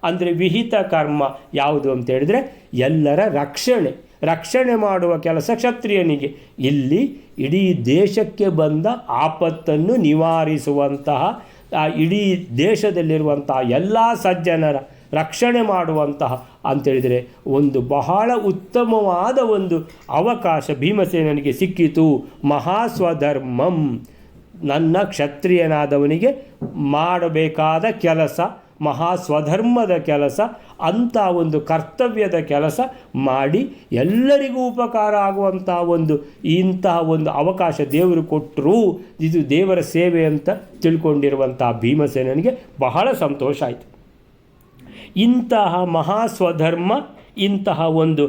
ಅಂದರೆ ವಿಹಿತ ಕರ್ಮ ಯಾವುದು ಅಂತ ಹೇಳಿದರೆ, ಎಲ್ಲರ ರಕ್ಷಣೆ. ರಕ್ಷಣೆ ಮಾಡುವ ಕೆಲಸ ಕ್ಷತ್ರಿಯನಿಗೆ. ಇಲ್ಲಿ ಇಡೀ ದೇಶಕ್ಕೆ ಬಂದ ಆಪತ್ತನ್ನು ನಿವಾರಿಸುವಂತಹ ಇಡೀ ದೇಶದಲ್ಲಿರುವಂತಹ ಎಲ್ಲ ಸಜ್ಜನರ ರಕ್ಷಣೆ ಮಾಡುವಂತಹ ಅಂತೇಳಿದರೆ ಒಂದು ಬಹಳ ಉತ್ತಮವಾದ ಒಂದು ಅವಕಾಶ ಭೀಮಸೇನನಿಗೆ ಸಿಕ್ಕಿತು. ಮಹಾಸ್ವಧರ್ಮಂ. ನನ್ನ ಕ್ಷತ್ರಿಯನಾದವನಿಗೆ ಮಾಡಬೇಕಾದ ಕೆಲಸ ಮಹಾ ಸ್ವಧರ್ಮದ ಕೆಲಸ, ಅಂಥ ಒಂದು ಕರ್ತವ್ಯದ ಕೆಲಸ ಮಾಡಿ ಎಲ್ಲರಿಗೂ ಉಪಕಾರ ಆಗುವಂಥ ಒಂದು ಇಂತಹ ಒಂದು ಅವಕಾಶ ದೇವರು ಕೊಟ್ಟರು. ಇದು ದೇವರ ಸೇವೆ ಅಂತ ತಿಳ್ಕೊಂಡಿರುವಂಥ ಭೀಮಸೇನನಿಗೆ ಬಹಳ ಸಂತೋಷ ಆಯಿತು. ಇಂತಹ ಮಹಾಸ್ವಧರ್ಮ, ಇಂತಹ ಒಂದು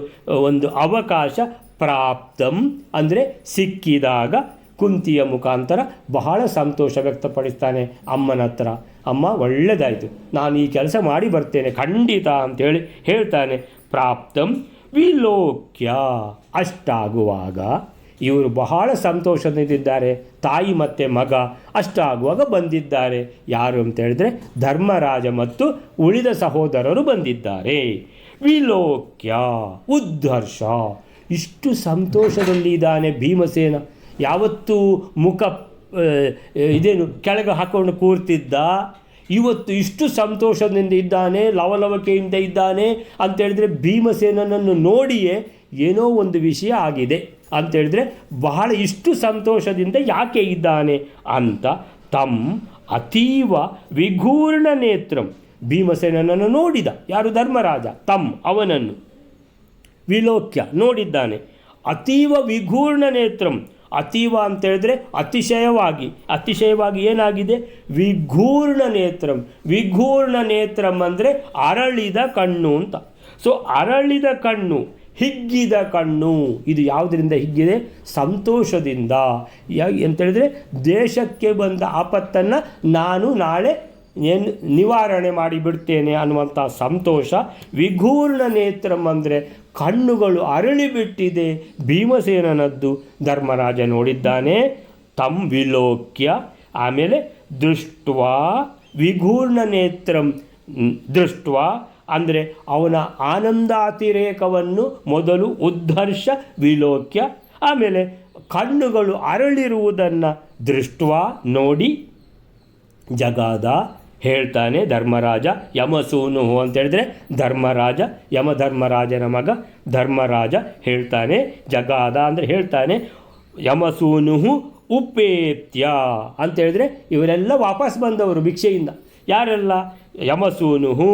ಒಂದು ಅವಕಾಶ ಪ್ರಾಪ್ತಂ, ಅಂದರೆ ಸಿಕ್ಕಿದಾಗ ಕುಂತಿಯ ಮುಖಾಂತರ ಬಹಳ ಸಂತೋಷ ವ್ಯಕ್ತಪಡಿಸ್ತಾನೆ ಅಮ್ಮನ ಹತ್ರ. ಅಮ್ಮ ಒಳ್ಳೆಯದಾಯಿತು ನಾನು ಈ ಕೆಲಸ ಮಾಡಿ ಬರ್ತೇನೆ, ಖಂಡಿತ ಅಂತೇಳಿ ಹೇಳ್ತಾನೆ. ಪ್ರಾಪ್ತಂ ವಿಲೋಕ್ಯ. ಅಷ್ಟಾಗುವಾಗ ಇವರು ಬಹಳ ಸಂತೋಷದಿಂದಿದ್ದಾರೆ. ತಾಯಿ ಮತ್ತು ಮಗ ಅಷ್ಟಾಗುವಾಗ ಬಂದಿದ್ದಾರೆ. ಯಾರು ಅಂತ ಹೇಳಿದ್ರೆ ಧರ್ಮರಾಜ ಮತ್ತು ಉಳಿದ ಸಹೋದರರು ಬಂದಿದ್ದಾರೆ. ವಿಲೋಕ್ಯ. ಉದ್ಧರ್ಷ. ಇಷ್ಟು ಸಂತೋಷದಲ್ಲಿ ಇದ್ದಾನೆ ಭೀಮಸೇನ. ಯಾವತ್ತೂ ಮುಖ ಇದೇನು ಕೆಳಗೆ ಹಾಕೊಂಡು ಕೂರ್ತಿದ್ದ, ಇವತ್ತು ಇಷ್ಟು ಸಂತೋಷದಿಂದ ಇದ್ದಾನೆ, ಲವಲವಿಕೆಯಿಂದ ಇದ್ದಾನೆ ಅಂತೇಳಿದರೆ ಭೀಮಸೇನನನ್ನು ನೋಡಿಯೇ ಏನೋ ಒಂದು ವಿಷಯ ಆಗಿದೆ ಅಂತೇಳಿದರೆ ಬಹಳ ಇಷ್ಟು ಸಂತೋಷದಿಂದ ಯಾಕೆ ಇದ್ದಾನೆ ಅಂತ ತಮ್ ಅತೀವ ವಿಘೂರ್ಣ ನೇತ್ರಂ ಭೀಮಸೇನನನ್ನು ನೋಡಿದ. ಯಾರು? ಧರ್ಮರಾಜ. ತಮ್ ಅವನನ್ನು. ವಿಲೋಕ್ಯ ನೋಡಿದ್ದಾನೆ. ಅತೀವ ವಿಘೂರ್ಣ ನೇತ್ರಂ ಅತೀವ ಅಂತ ಹೇಳಿದ್ರೆ ಅತಿಶಯವಾಗಿ. ಅತಿಶಯವಾಗಿ ಏನಾಗಿದೆ? ವಿಘೂರ್ಣ ನೇತ್ರಂ. ವಿಘೂರ್ಣ ನೇತ್ರಂ ಅಂದರೆ ಅರಳಿದ ಕಣ್ಣು ಅಂತ. ಸೊ ಅರಳಿದ ಕಣ್ಣು, ಹಿಗ್ಗಿದ ಕಣ್ಣು. ಇದು ಯಾವುದರಿಂದ ಹಿಗ್ಗಿದೆ? ಸಂತೋಷದಿಂದ. ಯಾ ಎಂತೇಳಿದರೆ ದೇಶಕ್ಕೆ ಬಂದ ಆಪತ್ತನ್ನು ನಾನು ನಾಳೆ ಏನು ನಿವಾರಣೆ ಮಾಡಿಬಿಡ್ತೇನೆ ಅನ್ನುವಂಥ ಸಂತೋಷ ವಿಘೂರ್ಣ ನೇತ್ರಂ ಅಂದರೆ ಕಣ್ಣುಗಳು ಅರಳಿ ಬಿಟ್ಟಿದೆ ಭೀಮಸೇನನದ್ದು ಧರ್ಮರಾಜ ನೋಡಿದ್ದಾನೆ. ತಂ ವಿಲೋಕ್ಯ. ಆಮೇಲೆ ದೃಷ್ಟ್ವ ವಿಘೂರ್ಣ ನೇತ್ರಂ ದೃಷ್ಟ್ವ ಅಂದರೆ ಅವನ ಆನಂದಾತಿರೇಕವನ್ನು ಮೊದಲು ಉದ್ಧರ್ಷ ವಿಲೋಕ್ಯ. ಆಮೇಲೆ ಕಣ್ಣುಗಳು ಅರಳಿರುವುದನ್ನು ದೃಷ್ಟ್ವ ನೋಡಿ ಜಗಾದ ಹೇಳ್ತಾನೆ ಧರ್ಮರಾಜ ಯಮಸೂನು ಅಂತ ಹೇಳಿದ್ರೆ ಧರ್ಮರಾಜ, ಯಮಧರ್ಮರಾಜನ ಮಗ ಧರ್ಮರಾಜ ಹೇಳ್ತಾನೆ. ಜಗಾದ ಅಂದರೆ ಹೇಳ್ತಾನೆ, ಯಮಸೂನು ಉಪೇತ್ಯ ಅಂತ ಹೇಳಿದ್ರೆ ಇವರೆಲ್ಲ ವಾಪಸ್ ಬಂದವರು ಭಿಕ್ಷೆಯಿಂದ. ಯಾರೆಲ್ಲ? ಯಮಸೂನು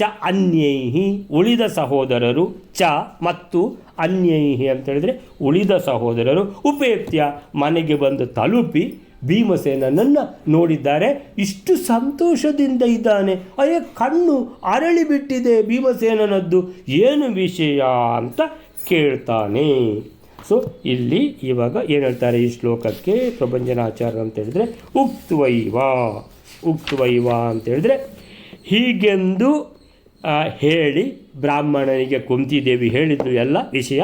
ಚ ಅನ್ಯೈಹಿ, ಉಳಿದ ಸಹೋದರರು ಚ ಮತ್ತು ಅನ್ಯೈಹಿ ಅಂತ ಹೇಳಿದ್ರೆ ಉಳಿದ ಸಹೋದರರು ಉಪೇತ್ಯ ಮನೆಗೆ ಬಂದು ತಲುಪಿ ಭೀಮಸೇನನನ್ನು ನೋಡಿದ್ದಾರೆ, ಇಷ್ಟು ಸಂತೋಷದಿಂದ ಇದ್ದಾನೆ. ಅಯ್ಯ, ಕಣ್ಣು ಅರಳಿಬಿಟ್ಟಿದೆ ಭೀಮಸೇನನದ್ದು. ಏನು ವಿಷಯ ಅಂತ ಕೇಳ್ತಾನೆ. ಸೊ ಇಲ್ಲಿ ಇವಾಗ ಏನು ಹೇಳ್ತಾರೆ ಈ ಶ್ಲೋಕಕ್ಕೆ? ಪ್ರಭಂಜನಾಚಾರ್ಯ ಅಂತ ಹೇಳಿದ್ರೆ, ಉಕ್ತವೈವ ಉಕ್ತವೈವ ಅಂತ ಹೇಳಿದ್ರೆ, ಹೀಗೆಂದು ಹೇಳಿ ಬ್ರಾಹ್ಮಣನಿಗೆ ಕುಂತಿದೇವಿ ಹೇಳಿದ್ದು ಎಲ್ಲ ವಿಷಯ.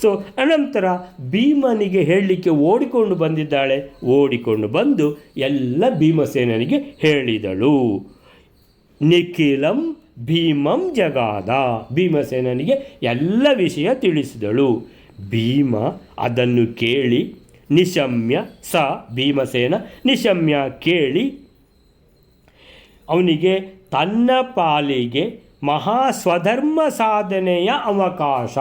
ಸೊ ಅನಂತರ ಭೀಮನಿಗೆ ಹೇಳಲಿಕ್ಕೆ ಓಡಿಕೊಂಡು ಬಂದಿದ್ದಾಳೆ. ಓಡಿಕೊಂಡು ಬಂದು ಎಲ್ಲ ಭೀಮಸೇನನಿಗೆ ಹೇಳಿದಳು. ನಿಖಿಲಂ ಭೀಮಂ ಜಗಾದ. ಭೀಮಸೇನನಿಗೆ ಎಲ್ಲ ವಿಷಯ ತಿಳಿಸಿದಳು. ಭೀಮ ಅದನ್ನು ಕೇಳಿ, ನಿಶಮ್ಯ, ಸ ಭೀಮಸೇನ ನಿಶಮ್ಯ ಕೇಳಿ, ಅವನಿಗೆ ತನ್ನ ಪಾಲಿಗೆ ಮಹಾ ಸ್ವಧರ್ಮ ಸಾಧನೆಯ ಅವಕಾಶ.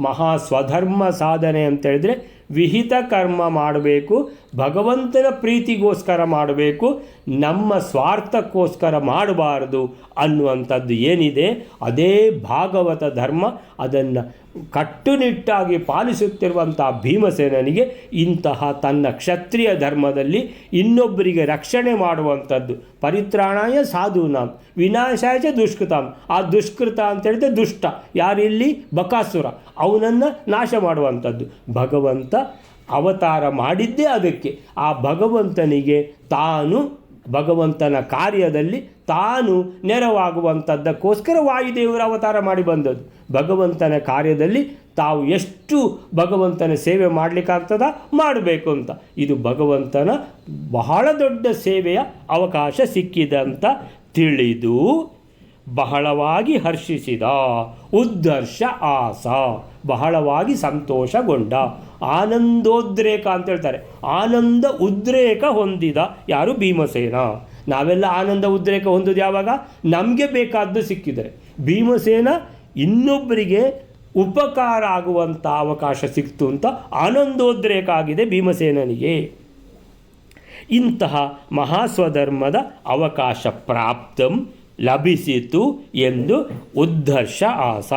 ಮಹಾ ಸ್ವಧರ್ಮ ಸಾಧನೆ ಅಂತ ಹೇಳಿದ್ರೆ ವಿಹಿತ ಕರ್ಮ ಮಾಡಬೇಕು. ಭಗವಂತನ ಪ್ರೀತಿಗೋಸ್ಕರ ಮಾಡಬೇಕು, ನಮ್ಮ ಸ್ವಾರ್ಥಕ್ಕೋಸ್ಕರ ಮಾಡಬಾರದು ಅನ್ನುವಂಥದ್ದು ಏನಿದೆ, ಅದೇ ಭಾಗವತ ಧರ್ಮ ಅದನ್ನು ಕಟ್ಟುನಿಟ್ಟಾಗಿ ಪಾಲಿಸುತ್ತಿರುವಂಥ ಭೀಮಸೇನನಿಗೆ ಇಂತಹ ತನ್ನ ಕ್ಷತ್ರಿಯ ಧರ್ಮದಲ್ಲಿ ಇನ್ನೊಬ್ಬರಿಗೆ ರಕ್ಷಣೆ ಮಾಡುವಂಥದ್ದು. ಪರಿತ್ರಾಣಾಯ ಸಾಧೂನಾಂ, ವಿನಾಶಾಯ ಚ ದುಷ್ಕೃತಾಂ. ಆ ದುಷ್ಕೃತ ಅಂತ ಹೇಳಿದ್ರೆ ದುಷ್ಟ, ಯಾರಿಲ್ಲಿ? ಬಕಾಸುರ. ಅವನನ್ನು ನಾಶ ಮಾಡುವಂಥದ್ದು. ಭಗವಂತ ಅವತಾರ ಮಾಡಿದ್ದೇ ಅದಕ್ಕೆ. ಆ ಭಗವಂತನಿಗೆ ತಾನು, ಭಗವಂತನ ಕಾರ್ಯದಲ್ಲಿ ತಾನು ನೆರವಾಗುವಂಥದ್ದಕ್ಕೋಸ್ಕರ ವಾಯುದೇವರು ಅವತಾರ ಮಾಡಿ ಬಂದದ್ದು. ಭಗವಂತನ ಕಾರ್ಯದಲ್ಲಿ ತಾವು ಎಷ್ಟು ಭಗವಂತನ ಸೇವೆ ಮಾಡಲಿಕ್ಕಾಗ್ತದ ಮಾಡಬೇಕು ಅಂತ. ಇದು ಭಗವಂತನ ಬಹಳ ದೊಡ್ಡ ಸೇವೆಯ ಅವಕಾಶ ಸಿಕ್ಕಿದಂತ ತಿಳಿದು ಬಹಳವಾಗಿ ಹರ್ಷಿಸಿದ ಉದ್ಧರ್ಷ ಆಸ, ಬಹಳವಾಗಿ ಸಂತೋಷಗೊಂಡ, ಆನಂದೋದ್ರೇಕ ಅಂತ ಹೇಳ್ತಾರೆ ಆನಂದ ಉದ್ರೇಕ ಹೊಂದಿದ ಯಾರು? ಭೀಮಸೇನ. ನಾವೆಲ್ಲ ಆನಂದ ಉದ್ರೇಕ ಹೊಂದೋದು ಯಾವಾಗ? ನಮಗೆ ಬೇಕಾದ್ದು ಸಿಕ್ಕಿದರೆ. ಭೀಮಸೇನ ಇನ್ನೊಬ್ಬರಿಗೆ ಉಪಕಾರ ಆಗುವಂಥ ಅವಕಾಶ ಸಿಕ್ತು ಅಂತ ಆನಂದೋದ್ರೇಕ ಆಗಿದೆ ಭೀಮಸೇನನಿಗೆ. ಇಂತಹ ಮಹಾಸ್ವಧರ್ಮದ ಅವಕಾಶ ಪ್ರಾಪ್ತಂ ಲಭಿಸಿತು ಎಂದು ಉದ್ಧರ್ಷ ಆಸ.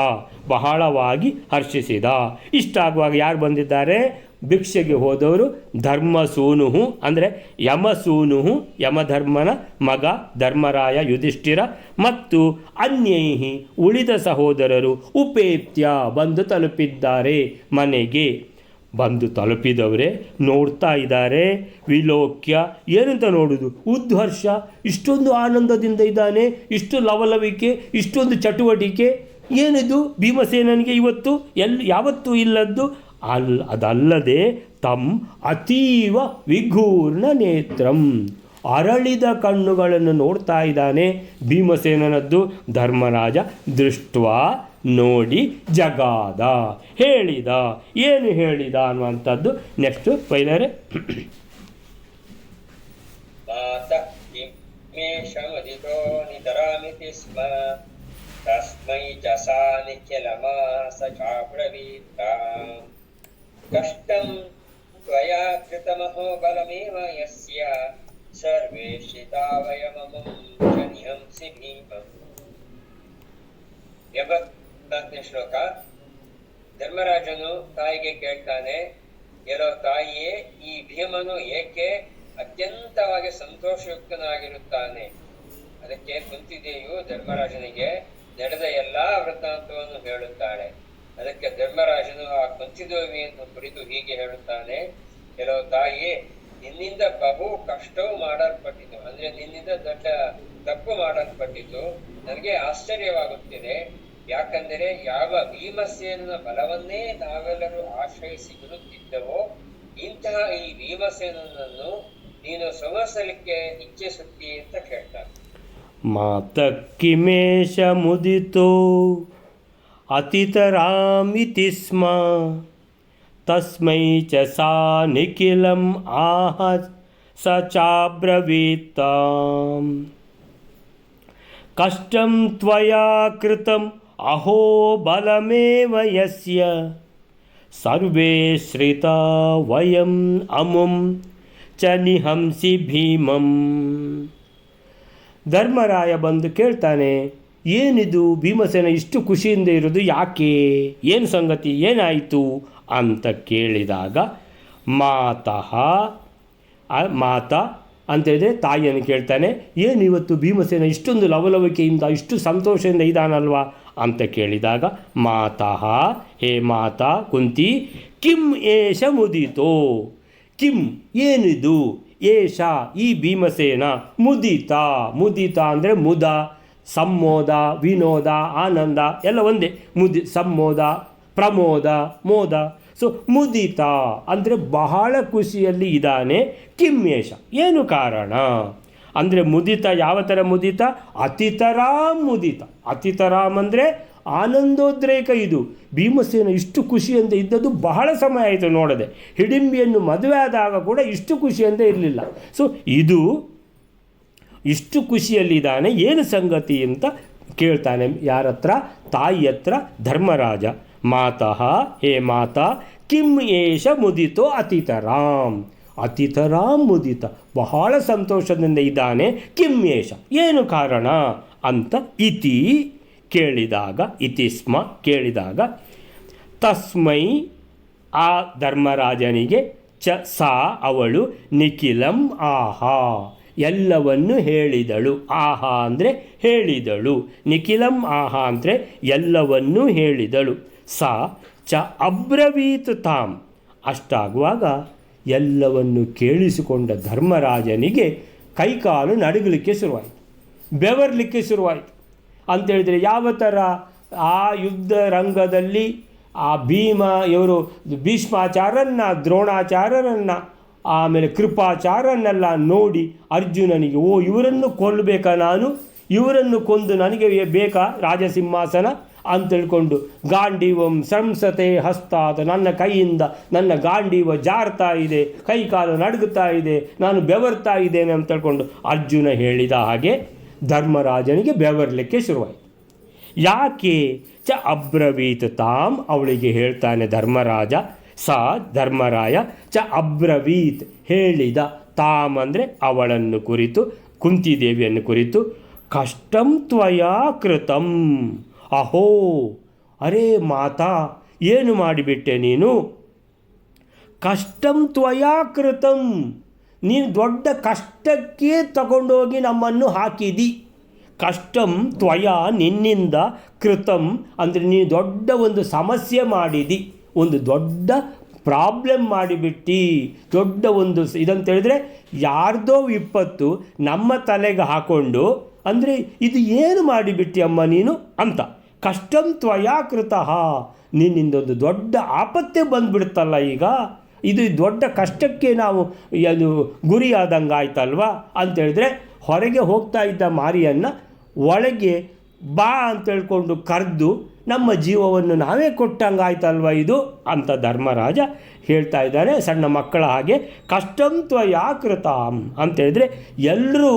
ಬಹಳವಾಗಿ ಹರ್ಷಿಸಿದ. ಇಷ್ಟಾಗುವಾಗ ಯಾರು ಬಂದಿದ್ದಾರೆ? ಭಿಕ್ಷೆಗೆ ಹೋದವರು ಧರ್ಮಸೂನು ಅಂದರೆ ಯಮಸೂನು ಯಮಧರ್ಮನ ಮಗ ಧರ್ಮರಾಯ ಯುಧಿಷ್ಠಿರ ಮತ್ತು ಅನ್ಯೈಹಿ ಉಳಿದ ಸಹೋದರರು ಉಪೇತ್ಯ ಬಂದು ತಲುಪಿದ್ದಾರೆ ಮನೆಗೆ. ಬಂದು ತಲುಪಿದವರೇ, ನೋಡ್ತಾ ಇದ್ದಾರೆ, ವಿಲೋಕ್ಯ, ಏನಂತ ನೋಡುದು? ಉದ್ಘರ್ಷ, ಇಷ್ಟೊಂದು ಆನಂದದಿಂದ ಇದ್ದಾನೆ, ಇಷ್ಟು ಲವಲವಿಕೆ, ಇಷ್ಟೊಂದು ಚಟುವಟಿಕೆ. ಏನಿದು? ಭೀಮಸೇನನಿಗೆ ಇವತ್ತು ಎಲ್, ಯಾವತ್ತೂ ಇಲ್ಲದ್ದು? ಅಲ್, ಅದಲ್ಲದೆ ತಮ್ ಅತೀವ ವಿಘೂರ್ಣ ನೇತ್ರಂ. ಅರಳಿದ ಕಣ್ಣುಗಳನ್ನು ನೋಡ್ತಾ ಇದ್ದಾನೆ ಭೀಮಸೇನನದ್ದು. ಧರ್ಮರಾಜ ದೃಷ್ಟ್ವಾ ನೋಡಿ ಜಗಾದ. ಹೇಳಿದ. ಏನು ಹೇಳಿದ ಅನ್ನುವಂಥದ್ದು ನೆಕ್ಸ್ಟು ವೈನರೆ. ತಸ್ಮೈ. ಜಸಾನಿ ಕೆಲ ಮಾಸ ಚಾಬ್ರವೀತ ಕಷ್ಟಂ ತ್ವಯಾ ಕೃತಮಹೋ ಬಲಮೇವ ಯಸ್ಯ. ಸರ್ವೇ ಶ್ಲೋಕ. ಧರ್ಮರಾಜನು ತಾಯಿಗೆ ಕೇಳ್ತಾನೆ, ಎರೋ ತಾಯಿಯೇ, ಈ ಭೀಮನು ಏಕೆ ಅತ್ಯಂತವಾಗಿ ಸಂತೋಷಯುಕ್ತನಾಗಿರುತ್ತಾನೆ? ಅದಕ್ಕೆ ಕುಂತಿದೆಯು ಧರ್ಮರಾಜನಿಗೆ, ನಡೆದ ಎಲ್ಲಾ ವೃತ್ತಾಂತವನ್ನು ಹೇಳುತ್ತಾಳೆ. ಅದಕ್ಕೆ ಧರ್ಮರಾಜನು ಆ ಕುಂತಿದೇವಿಯನ್ನು ಕುರಿತು ಹೀಗೆ ಹೇಳುತ್ತಾನೆ ಕೆಲವು ತಾಯಿಯೇ, ನಿನ್ನಿಂದ ಬಹು ಕಷ್ಟವು ಮಾಡಲ್ಪಟ್ಟಿತು. ಅಂದ್ರೆ ನಿನ್ನಿಂದ ದೊಡ್ಡ ತಪ್ಪು ಮಾಡಲ್ಪಟ್ಟಿತು. ನನಗೆ ಆಶ್ಚರ್ಯವಾಗುತ್ತಿದೆ. ಯಾಕಂದರೆ ಯಾವ ಭೀಮಸೇನ ಬಲವನ್ನೇ ನಾವೆಲ್ಲರೂ ಆಶ್ರಯಿಸಿ ಬಿಡುತ್ತಿದ್ದವೋ ಇಂತಹ ಈ ಭೀಮಸೇನನ್ನು ನೀನು ಸವಸಲಿಕ್ಕೆ ಇಚ್ಛಿಸುತ್ತಿ ಅಂತ ಕೇಳ್ತಾನೆ ಮಾತಕ್ಕಿಮೇಶ ಮುದಿತೋ, ಅತಿತರಾಮಿತಿ ಸ್ಮ, ತಸ್ಮೈ ಚ ಸಾ ನಿಖಿಲಂ ಆಹ ಸ ಚಾಬ್ರವೀತಾಂ ಕಷ್ಟಂ ತ್ವಯಾ ಕೃತಂ ಅಹೋ ಬಲಮೇವ ಯಸ್ಯ ಸರ್ವೇ ಶ್ರಿತಾ ವಯಂ ಅಮುಂ ಚ ನಿಹಂಸಿ ಭೀಮಂ ಧರ್ಮರಾಯ ಬಂದು ಕೇಳ್ತಾನೆ, ಏನಿದು ಭೀಮಸೇನ ಇಷ್ಟು ಖುಷಿಯಿಂದ ಇರೋದು ಯಾಕೆ? ಏನು ಸಂಗತಿ? ಏನಾಯಿತು? ಅಂತ ಕೇಳಿದಾಗ, ಮಾತಃ ಮಾತ ಅಂತೇಳಿದರೆ ತಾಯಿಯನ್ನು ಕೇಳ್ತಾನೆ, ಏನು ಇವತ್ತು ಭೀಮಸೇನ ಇಷ್ಟೊಂದು ಲವಲವಿಕೆಯಿಂದ, ಇಷ್ಟು ಸಂತೋಷದಿಂದ ಇದ್ದಾನಲ್ವಾ ಅಂತ ಕೇಳಿದಾಗ, ಮಾತಃ, ಹೇ ಮಾತಾ, ಕುಂತಿ, ಕಿಂ ಏಷ ಮುದಿತೋ? ಕಿಂ ಏನಿದು? ಏಷ, ಈ ಭೀಮಸೇನ ಮುದಿತ? ಮುದಿತ ಅಂದರೆ ಮುದ, ಸಂಮೋದ, ವಿನೋದ, ಆನಂದ, ಎಲ್ಲ ಒಂದೇ. ಮುದಿ, ಸಂಮೋದ, ಪ್ರಮೋದ, ಮೋದ. ಸೊ ಮುದಿತ ಅಂದರೆ ಬಹಳ ಖುಷಿಯಲ್ಲಿ ಇದ್ದಾನೆ ಕಿಮ್ಮೇಷ ಏನು ಕಾರಣ? ಅಂದರೆ ಮುದಿತ ಯಾವ ಥರ ಮುದಿತ? ಅತಿತರಾಮ್ ಮುದಿತ. ಅತಿತರಾಮ್ ಅಂದರೆ ಆನಂದೋದ್ರೇಕ ಇದು. ಭೀಮಸೇನ ಇಷ್ಟು ಖುಷಿಯಿಂದ ಇದ್ದದ್ದು ಬಹಳ ಸಮಯ ಆಯಿತು ನೋಡದೆ. ಹಿಡಿಂಬಿಯನ್ನು ಮದುವೆ ಆದಾಗ ಕೂಡ ಇಷ್ಟು ಖುಷಿಯಿಂದ ಇರಲಿಲ್ಲ. ಸೊ ಇದು ಇಷ್ಟು ಖುಷಿಯಲ್ಲಿದ್ದಾನೆ, ಏನು ಸಂಗತಿ ಅಂತ ಕೇಳ್ತಾನೆ, ಯಾರತ್ರ? ತಾಯಿ ಹತ್ರ ಧರ್ಮರಾಜ. ಮಾತಃ ಹೇ ಮಾತಾ, ಕಿಂ ಏಷ ಮುದಿತೋ ಅತಿತರಾಮ್ ಅತಿತರಾಮ್ ಮುದಿತ ಬಹಳ ಸಂತೋಷದಿಂದ ಇದ್ದಾನೆ, ಕಿಂ ಏಷ, ಏನು ಕಾರಣ? ಅಂತ ಇತಿ ಕೇಳಿದಾಗ, ಇತಿ ಸ್ಮ ಕೇಳಿದಾಗ, ತಸ್ಮೈ ಆ ಧರ್ಮರಾಜನಿಗೆ, ಚ ಸಾ ಅವಳು ನಿಖಿಲಂ ಆಹಾ, ಎಲ್ಲವನ್ನು ಹೇಳಿದಳು. ಆಹಾ ಅಂದರೆ ಹೇಳಿದಳು. ನಿಖಿಲಂ ಆಹಾ ಅಂದರೆ ಎಲ್ಲವನ್ನೂ ಹೇಳಿದಳು. ಸಾ ಚ ಅಬ್ರವೀತ್ ತಾಮ್ ಅಷ್ಟಾಗುವಾಗ ಎಲ್ಲವನ್ನು ಕೇಳಿಸಿಕೊಂಡ ಧರ್ಮರಾಜನಿಗೆ ಕೈಕಾಲು ನಡುಗಲಿಕ್ಕೆ ಶುರುವಾಯಿತು, ಬೆವರ್ಲಿಕ್ಕೆ ಶುರುವಾಯಿತು. ಅಂತೇಳಿದರೆ ಯಾವ ಥರ? ಆ ಯುದ್ಧ ರಂಗದಲ್ಲಿ ಆ ಭೀಮ, ಇವರು ಭೀಷ್ಮಾಚಾರ್ಯರನ್ನ ದ್ರೋಣಾಚಾರ್ಯರನ್ನು ಆಮೇಲೆ ಕೃಪಾಚಾರರನ್ನೆಲ್ಲ ನೋಡಿ ಅರ್ಜುನನಿಗೆ, ಓ, ಇವರನ್ನು ಕೊಲ್ಲಬೇಕಾ ನಾನು? ಇವರನ್ನು ಕೊಂದು ನನಗೆ ಬೇಕಾ ರಾಜಸಿಂಹಾಸನ? ಅಂತ ತಿಳ್ಕೊಂಡು, ಗಾಂಡೀವಂ ಸಂಸತೆ ಹಸ್ತಾದ, ನನ್ನ ಕೈಯಿಂದ ನನ್ನ ಗಾಂಡೀವ ಜಾರ್ತಾ ಇದೆ ಕೈ ಕಾಲು ನಡುಗುತ್ತಾ ಇದೆ, ನಾನು ಬೆವರ್ತಾ ಇದ್ದೇನೆ ಅಂತ ತಿಳ್ಕೊಂಡು ಅರ್ಜುನ ಹೇಳಿದ ಹಾಗೆ ಧರ್ಮರಾಜನಿಗೆ ಬೆವರ್ಲಿಕ್ಕೆ ಶುರುವಾಯಿತು. ಯಾಕೆ ಚ ಅಬ್ರವೀತ್ ತಾಮ್ ಅವಳಿಗೆ ಹೇಳ್ತಾನೆ ಧರ್ಮರಾಜ, ಸಾ ಧರ್ಮರಾಯ ಚ ಅಬ್ರವೀತ್ ಹೇಳಿದ ತಾಮ್ ಅಂದರೆ ಅವಳನ್ನು ಕುರಿತು, ಕುಂತಿದೇವಿಯನ್ನು ಕುರಿತು, ಕಷ್ಟಂ ತ್ವಯಾ ಕೃತಂ. ಅಹೋ, ಅರೇ ಮಾತಾ, ಏನು ಮಾಡಿಬಿಟ್ಟೆ ನೀನು? ಕಷ್ಟಂ ತ್ವಯಾ ಕೃತಂ, ನೀನು ದೊಡ್ಡ ಕಷ್ಟಕ್ಕೆ ತಗೊಂಡೋಗಿ ನಮ್ಮನ್ನು ಹಾಕಿದಿ. ಕಷ್ಟಂ ತ್ವಯ ನಿನ್ನಿಂದ ಕೃತಂ ಅಂದರೆ ನೀನು ದೊಡ್ಡ ಒಂದು ಸಮಸ್ಯೆ ಮಾಡಿದಿ, ಒಂದು ದೊಡ್ಡ ಪ್ರಾಬ್ಲಮ್ ಮಾಡಿಬಿಟ್ಟು. ದೊಡ್ಡ ಒಂದು ಇದಂತ ಹೇಳಿದ್ರೆ ಯಾರ್ದೋ ವಿಪತ್ತು ನಮ್ಮ ತಲೆಗೆ ಹಾಕೊಂಡು ಅಂದರೆ ಇದು ಏನು ಮಾಡಿಬಿಟ್ಟಿ ಅಮ್ಮ ನೀನು ಅಂತ. ಕಷ್ಟಂ ತ್ವಯಾ ಕೃತಃ. ನಿನ್ನಿಂದೊಂದು ದೊಡ್ಡ ಆಪತ್ತೆ ಬಂದುಬಿಡ್ತಲ್ಲ ಈಗ. ಇದು ದೊಡ್ಡ ಕಷ್ಟಕ್ಕೆ ನಾವು ಅದು ಗುರಿಯಾದಂಗೆ ಆಯ್ತಲ್ವಾ ಅಂತೇಳಿದ್ರೆ ಹೊರಗೆ ಹೋಗ್ತಾ ಇದ್ದ ಮಾರಿಯನ್ನು ಒಳಗೆ ಬಾ ಅಂತ ಹೇಳ್ಕೊಂಡು ಕರೆದು ನಮ್ಮ ಜೀವವನ್ನು ನಾವೇ ಕೊಟ್ಟಂಗೆ ಆಯ್ತಲ್ವ ಇದು ಅಂತ ಧರ್ಮರಾಜ ಹೇಳ್ತಾ ಇದ್ದಾರೆ ಸಣ್ಣ ಮಕ್ಕಳ ಹಾಗೆ. ಕಷ್ಟಂತ್ವ ಅಂತೇಳಿದರೆ ಅಂತೇಳಿದ್ರೆ ಎಲ್ಲರೂ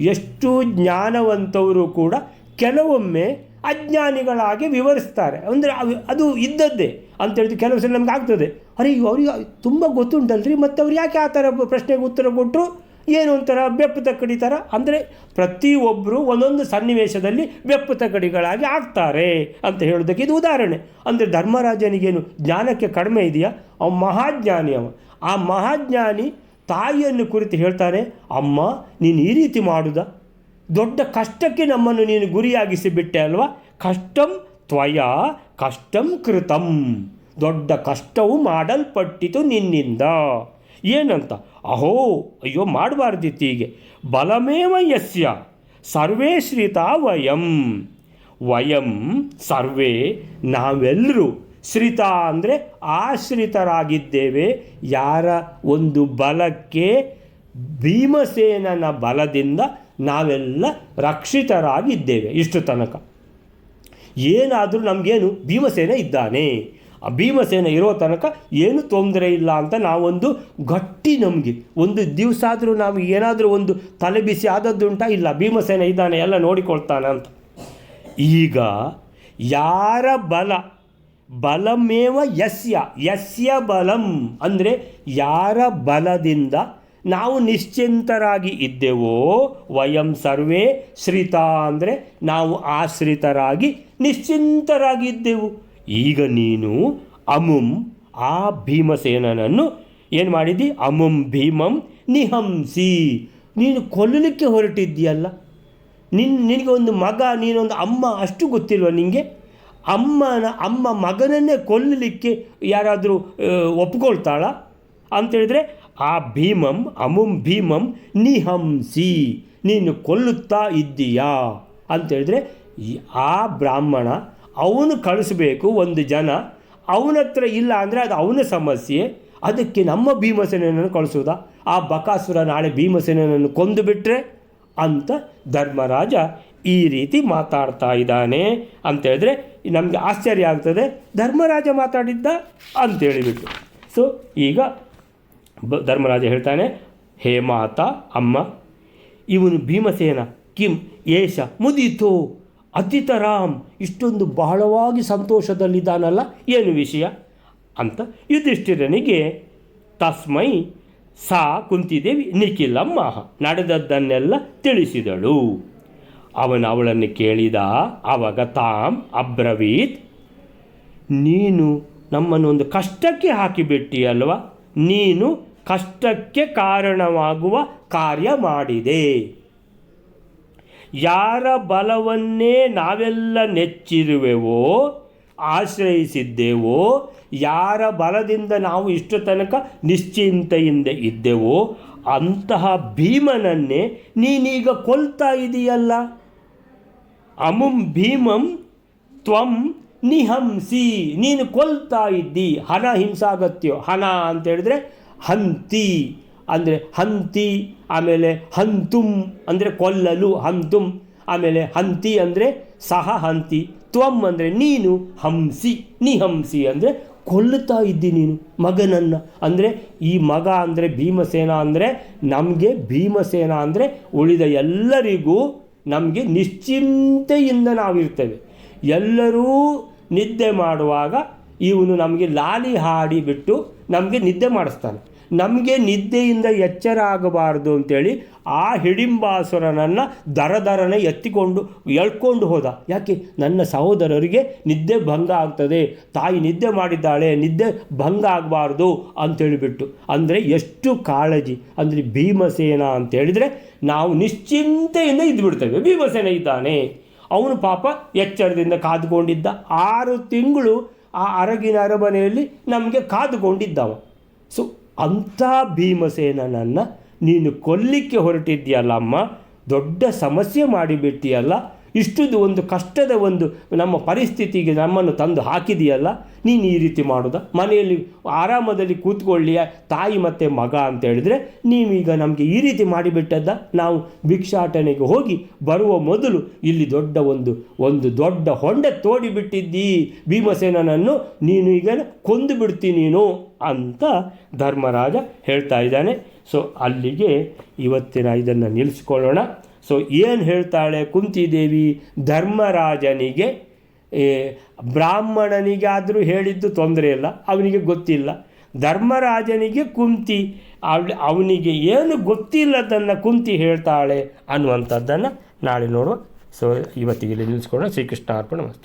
ಎಷ್ಟು ಜ್ಞಾನವಂತವರು ಕೂಡ ಕೆಲವೊಮ್ಮೆ ಅಜ್ಞಾನಿಗಳಾಗಿ ವಿವರಿಸ್ತಾರೆ. ಅಂದರೆ ಅದು ಇದ್ದದ್ದೇ ಅಂತ ಹೇಳಿದ್ರೆ ಕೆಲವು ಸಲ ನಮ್ಗೆ ಆಗ್ತದೆ. ಅರೆ ಅವರಿಗೆ ತುಂಬ ಗೊತ್ತುಂಟಲ್ರಿ, ಮತ್ತು ಅವ್ರು ಯಾಕೆ ಆ ಥರ ಪ್ರಶ್ನೆಗೆ ಉತ್ತರ ಕೊಟ್ಟರು ಏನು ಒಂಥರ ಬೆಪ್ಪು ತಕ್ಕಡಿ ಥರ? ಅಂದರೆ ಪ್ರತಿಯೊಬ್ಬರು ಒಂದೊಂದು ಸನ್ನಿವೇಶದಲ್ಲಿ ಬೆಪ್ಪು ತಕ್ಕಡಿಗಳಾಗಿ ಆಗ್ತಾರೆ ಅಂತ ಹೇಳೋದಕ್ಕೆ ಇದು ಉದಾಹರಣೆ. ಅಂದರೆ ಧರ್ಮರಾಜನಿಗೇನು ಜ್ಞಾನಕ್ಕೆ ಕಡಿಮೆ ಇದೆಯಾ? ಅವ ಮಹಾಜ್ಞಾನಿ ಅವ. ಆ ಮಹಾಜ್ಞಾನಿ ತಾಯಿಯನ್ನು ಕುರಿತು ಹೇಳ್ತಾನೆ, ಅಮ್ಮ, ನೀನು ಈ ರೀತಿ ಮಾಡುದಾ? ದೊಡ್ಡ ಕಷ್ಟಕ್ಕೆ ನಮ್ಮನ್ನು ನೀನು ಗುರಿಯಾಗಿಸಿ ಬಿಟ್ಟೆ ಅಲ್ವಾ? ಕಷ್ಟಂ ತ್ವಯ, ಕಷ್ಟಂ ಕೃತಂ. ದೊಡ್ಡ ಕಷ್ಟವು ಮಾಡಲ್ಪಟ್ಟಿತು ನಿನ್ನಿಂದ. ಏನಂತ? ಅಹೋ, ಅಯ್ಯೋ, ಮಾಡಬಾರ್ದಿತ್ತು ಹೀಗೆ. ಬಲಮೇವ ಯಸ್ಯ, ಸರ್ವೇ ಶ್ರೀತಾ ವಯಂ. ವಯಂ ಸರ್ವೇ ನಾವೆಲ್ಲರೂ ಶ್ರಿತ ಅಂದರೆ ಆಶ್ರಿತರಾಗಿದ್ದೇವೆ. ಯಾರ ಒಂದು ಬಲಕ್ಕೆ ಭೀಮಸೇನನ ಬಲದಿಂದ ನಾವೆಲ್ಲ ರಕ್ಷಿತರಾಗಿದ್ದೇವೆ ಇಷ್ಟು ತನಕ. ಏನಾದರೂ ನಮಗೇನು ಭೀಮಸೇನ ಇದ್ದಾನೆ. ಆ ಭೀಮಸೇನ ಇರೋ ತನಕ ಏನು ತೊಂದರೆ ಇಲ್ಲ ಅಂತ ನಾವೊಂದು ಗಟ್ಟಿ ನಮಗೆ ಒಂದು ದಿವಸ ಆದರೂ ನಾವು ಏನಾದರೂ ಒಂದು ತಲೆ ಬಿಸಿ ಆದದ್ದುಂಟ ಇಲ್ಲ, ಭೀಮಸೇನ ಇದ್ದಾನೆ, ಎಲ್ಲ ನೋಡಿಕೊಳ್ತಾನೆ ಅಂತ. ಈಗ ಯಾರ ಬಲ? ಬಲಮೇವ ಯಸ್ಯ. ಯಸ್ಯ ಬಲಂ ಅಂದರೆ ಯಾರ ಬಲದಿಂದ ನಾವು ನಿಶ್ಚಿಂತರಾಗಿ ಇದ್ದೆವೋ, ವಯಂ ಸರ್ವೇ ಶ್ರಿತ ಅಂದರೆ ನಾವು ಆಶ್ರಿತರಾಗಿ ನಿಶ್ಚಿಂತರಾಗಿದ್ದೆವು ಈಗ ನೀನು ಅಮುಂ ಆ ಭೀಮಸೇನನನ್ನು ಏನು ಮಾಡಿದ್ದಿ ಅಮುಂ ಭೀಮಂ ನಿಹಂಸಿ. ನೀನು ಕೊಲ್ಲಲಿಕ್ಕೆ ಹೊರಟಿದ್ದೀಯಲ್ಲ. ನಿನ್, ನಿನಗೆ ಒಂದು ಮಗ, ನೀನೊಂದು ಅಮ್ಮ ಅಷ್ಟು ಗೊತ್ತಿಲ್ವ ನಿನಗೆ ಅಮ್ಮನ, ಅಮ್ಮ ಮಗನನ್ನೇ ಕೊಲ್ಲಲಿಕ್ಕೆ ಯಾರಾದರೂ ಒಪ್ಕೊಳ್ತಾಳ? ಅಂತೇಳಿದ್ರೆ ಆ ಭೀಮಂ ಅಮುಂ ಭೀಮಂ ನಿಹಂಸಿ, ನೀನು ಕೊಲ್ಲುತ್ತಾ ಇದ್ದೀಯಾ? ಅಂತೇಳಿದ್ರೆ ಆ ಬ್ರಾಹ್ಮಣ ಅವನು ಕಳಿಸ್ಬೇಕು ಒಂದು ಜನ, ಅವನ ಹತ್ರ ಇಲ್ಲ ಅಂದರೆ ಅದು ಅವನ ಸಮಸ್ಯೆ, ಅದಕ್ಕೆ ನಮ್ಮ ಭೀಮಸೇನನ್ನು ಕಳಿಸೋದಾ? ಆ ಬಕಾಸುರ ನಾಳೆ ಭೀಮಸೇನನ್ನು ಕೊಂದು ಬಿಟ್ಟರೆ ಅಂತ ಧರ್ಮರಾಜ ಈ ರೀತಿ ಮಾತಾಡ್ತಾ ಇದ್ದಾನೆ ಅಂತೇಳಿದ್ರೆ ನಮಗೆ ಆಶ್ಚರ್ಯ ಆಗ್ತದೆ, ಧರ್ಮರಾಜ ಮಾತಾಡಿದ್ದ ಅಂತೇಳಿಬಿಟ್ಟು ಸೊ ಈಗ ಬ ಧರ್ಮರಾಜ ಹೇಳ್ತಾನೆ, ಹೇ ಮಾತ, ಅಮ್ಮ, ಇವನು ಭೀಮಸೇನ, ಕಿಂ, ಏಷ, ಮುದೀತು ಅತಿತರಾಮ್ ಇಷ್ಟೊಂದು ಬಹಳವಾಗಿ ಸಂತೋಷದಲ್ಲಿದ್ದಾನಲ್ಲ, ಏನು ವಿಷಯ? ಅಂತ ಯುಧಿಷ್ಠಿರನಿಗೆ, ತಸ್ಮೈ, ಸಾ ಕುಂತಿದೇವಿ, ನಿಖಿಲಮ್ಮ, ನಡೆದದ್ದನ್ನೆಲ್ಲ ತಿಳಿಸಿದಳು. ಅವನು ಅವಳನ್ನು ಕೇಳಿದ ಆವಾಗ ತಾಮ್ ಅಬ್ರವೀತ್, ನೀನು ನಮ್ಮನ್ನು ಒಂದು ಕಷ್ಟಕ್ಕೆ ಹಾಕಿಬಿಟ್ಟಿಯಲ್ವ? ನೀನು ಕಷ್ಟಕ್ಕೆ ಕಾರಣವಾಗುವ ಕಾರ್ಯ ಮಾಡಿದೆ. ಯಾರ ಬಲವನ್ನೇ ನಾವೆಲ್ಲ ನೆಚ್ಚಿರುವೆವೋ, ಆಶ್ರಯಿಸಿದ್ದೇವೋ, ಯಾರ ಬಲದಿಂದ ನಾವು ಇಷ್ಟು ತನಕ ನಿಶ್ಚಿಂತೆಯಿಂದ ಇದ್ದೆವೋ, ಅಂತಹ ಭೀಮನನ್ನೇ ನೀನೀಗ ಕೊಲ್ತಾ ಇದೆಯಲ್ಲ? ಅಮುಂ ಭೀಮಂ ತ್ವಂ ನಿಹಂಸಿ, ನೀನು ಕೊಲ್ತಾ ಇದ್ದಿ ಹಣ ಹಿಂಸಾಗತ್ಯೋ ಹಣ ಅಂತ ಹೇಳಿದ್ರೆ ಹಂತಿ ಅಂದರೆ ಹಂತಿ, ಆಮೇಲೆ ಹಂತುಂ ಅಂದರೆ ಕೊಲ್ಲಲು, ಹಂತುಂ ಆಮೇಲೆ ಹಂತಿ ಅಂದರೆ ಸಹ ಹಂತಿ, ತ್ವಂ ಅಂದರೆ ನೀನು, ಹಂಸಿ, ನೀ ಹಂಸಿ ಅಂದರೆ ಕೊಲ್ಲುತ್ತಾ ಇದ್ದಿ ನೀನು, ಮಗನನ್ನು ಅಂದರೆ ಈ ಮಗ ಅಂದರೆ ಭೀಮಸೇನ ಅಂದರೆ ನಮಗೆ ಭೀಮಸೇನ ಅಂದರೆ ಉಳಿದ ಎಲ್ಲರಿಗೂ ನಮಗೆ ನಿಶ್ಚಿಂತೆಯಿಂದ ನಾವಿರ್ತೇವೆ. ಎಲ್ಲರೂ ನಿದ್ದೆ ಮಾಡುವಾಗ ಇವನು ನಮಗೆ ಲಾಲಿ ಹಾಡಿ ಬಿಟ್ಟು ನಮಗೆ ನಿದ್ದೆ ಮಾಡಿಸ್ತಾನೆ. ನಮಗೆ ನಿದ್ದೆಯಿಂದ ಎಚ್ಚರ ಆಗಬಾರದು ಅಂತೇಳಿ ಆ ಹಿಡಿಂಬಾಸುರನನ್ನು ದರ ದರನೇ ಎತ್ತಿಕೊಂಡು ಎಳ್ಕೊಂಡು ಹೋದ. ಯಾಕೆ? ನನ್ನ ಸಹೋದರರಿಗೆ ನಿದ್ದೆ ಭಂಗ ಆಗ್ತದೆ. ತಾಯಿ ನಿದ್ದೆ ಮಾಡಿದ್ದಾಳೆ, ನಿದ್ದೆ ಭಂಗ ಆಗಬಾರ್ದು ಅಂತೇಳಿಬಿಟ್ಟು ಅಂದರೆ ಎಷ್ಟು ಕಾಳಜಿ. ಅಂದರೆ ಭೀಮಸೇನ ಅಂತ ಹೇಳಿದರೆ ನಾವು ನಿಶ್ಚಿಂತೆಯಿಂದ ಇದ್ದುಬಿಡ್ತೇವೆ ಭೀಮಸೇನ ಇದ್ದಾನೆ. ಅವನು ಪಾಪ ಎಚ್ಚರದಿಂದ ಕಾದುಕೊಂಡಿದ್ದ. ಆರು ತಿಂಗಳು ಆ ಅರಗಿನ ಅರಮನೆಯಲ್ಲಿ ನಮಗೆ ಕಾದುಕೊಂಡಿದ್ದವ. ಸೊ ಅಂಥ ಭೀಮಸೇನನನ್ನು ನೀನು ಕೊಲ್ಲಿಕ್ಕೆ ಹೊರಟಿದ್ದೀಯಲ್ಲ ಅಮ್ಮ ದೊಡ್ಡ ಸಮಸ್ಯೆ ಮಾಡಿಬಿಟ್ಟಿಯಲ್ಲ ಇಷ್ಟು ಒಂದು ಕಷ್ಟದ ಒಂದು ನಮ್ಮ ಪರಿಸ್ಥಿತಿಗೆ ನಮ್ಮನ್ನು ತಂದು ಹಾಕಿದೆಯಲ್ಲ, ನೀನು ಈ ರೀತಿ ಮಾಡೋದ? ಮನೆಯಲ್ಲಿ ಆರಾಮದಲ್ಲಿ ಕೂತ್ಕೊಳ್ಳಿಯ? ತಾಯಿ ಮತ್ತು ಮಗ ಅಂತ ಹೇಳಿದರೆ, ನೀವೀಗ ನಮಗೆ ಈ ರೀತಿ ಮಾಡಿಬಿಟ್ಟದ್ದ? ನಾವು ಭಿಕ್ಷಾಟನೆಗೆ ಹೋಗಿ ಬರುವ ಮೊದಲು ಇಲ್ಲಿ ದೊಡ್ಡ ಒಂದು ಒಂದು ದೊಡ್ಡ ಹೊಂಡ ತೋಡಿಬಿಟ್ಟಿದ್ದೀ. ಭೀಮಸೇನನನ್ನು ನೀನು ಈಗ ಕೊಂದು ಬಿಡ್ತೀನಿ ನೀನು ಅಂತ ಧರ್ಮರಾಜ ಹೇಳ್ತಾ ಇದ್ದಾನೆ. ಸೊ ಅಲ್ಲಿಗೆ ಇವತ್ತಿನ ಇದನ್ನು ನಿಲ್ಲಿಸ್ಕೊಳ್ಳೋಣ. ಸೊ ಏನು ಹೇಳ್ತಾಳೆ ಕುಂತಿದೇವಿ ಧರ್ಮರಾಜನಿಗೆ ಏ, ಬ್ರಾಹ್ಮಣನಿಗಾದರೂ ಹೇಳಿದ್ದು ತೊಂದರೆ ಇಲ್ಲ ಅವನಿಗೆ ಗೊತ್ತಿಲ್ಲ. ಧರ್ಮರಾಜನಿಗೆ ಕುಂತಿ ಅವನಿಗೆ ಏನು ಗೊತ್ತಿಲ್ಲದನ್ನು ಕುಂತಿ ಹೇಳ್ತಾಳೆ ಅನ್ನುವಂಥದ್ದನ್ನು ನಾಳೆ ನೋಡುವ. ಸೊ ಇವತ್ತಿಗೆ ಇಲ್ಲಿ ನಿಲ್ಲಿಸ್ಕೊಂಡು ಶ್ರೀಕೃಷ್ಣ ಅರ್ಪಣೆ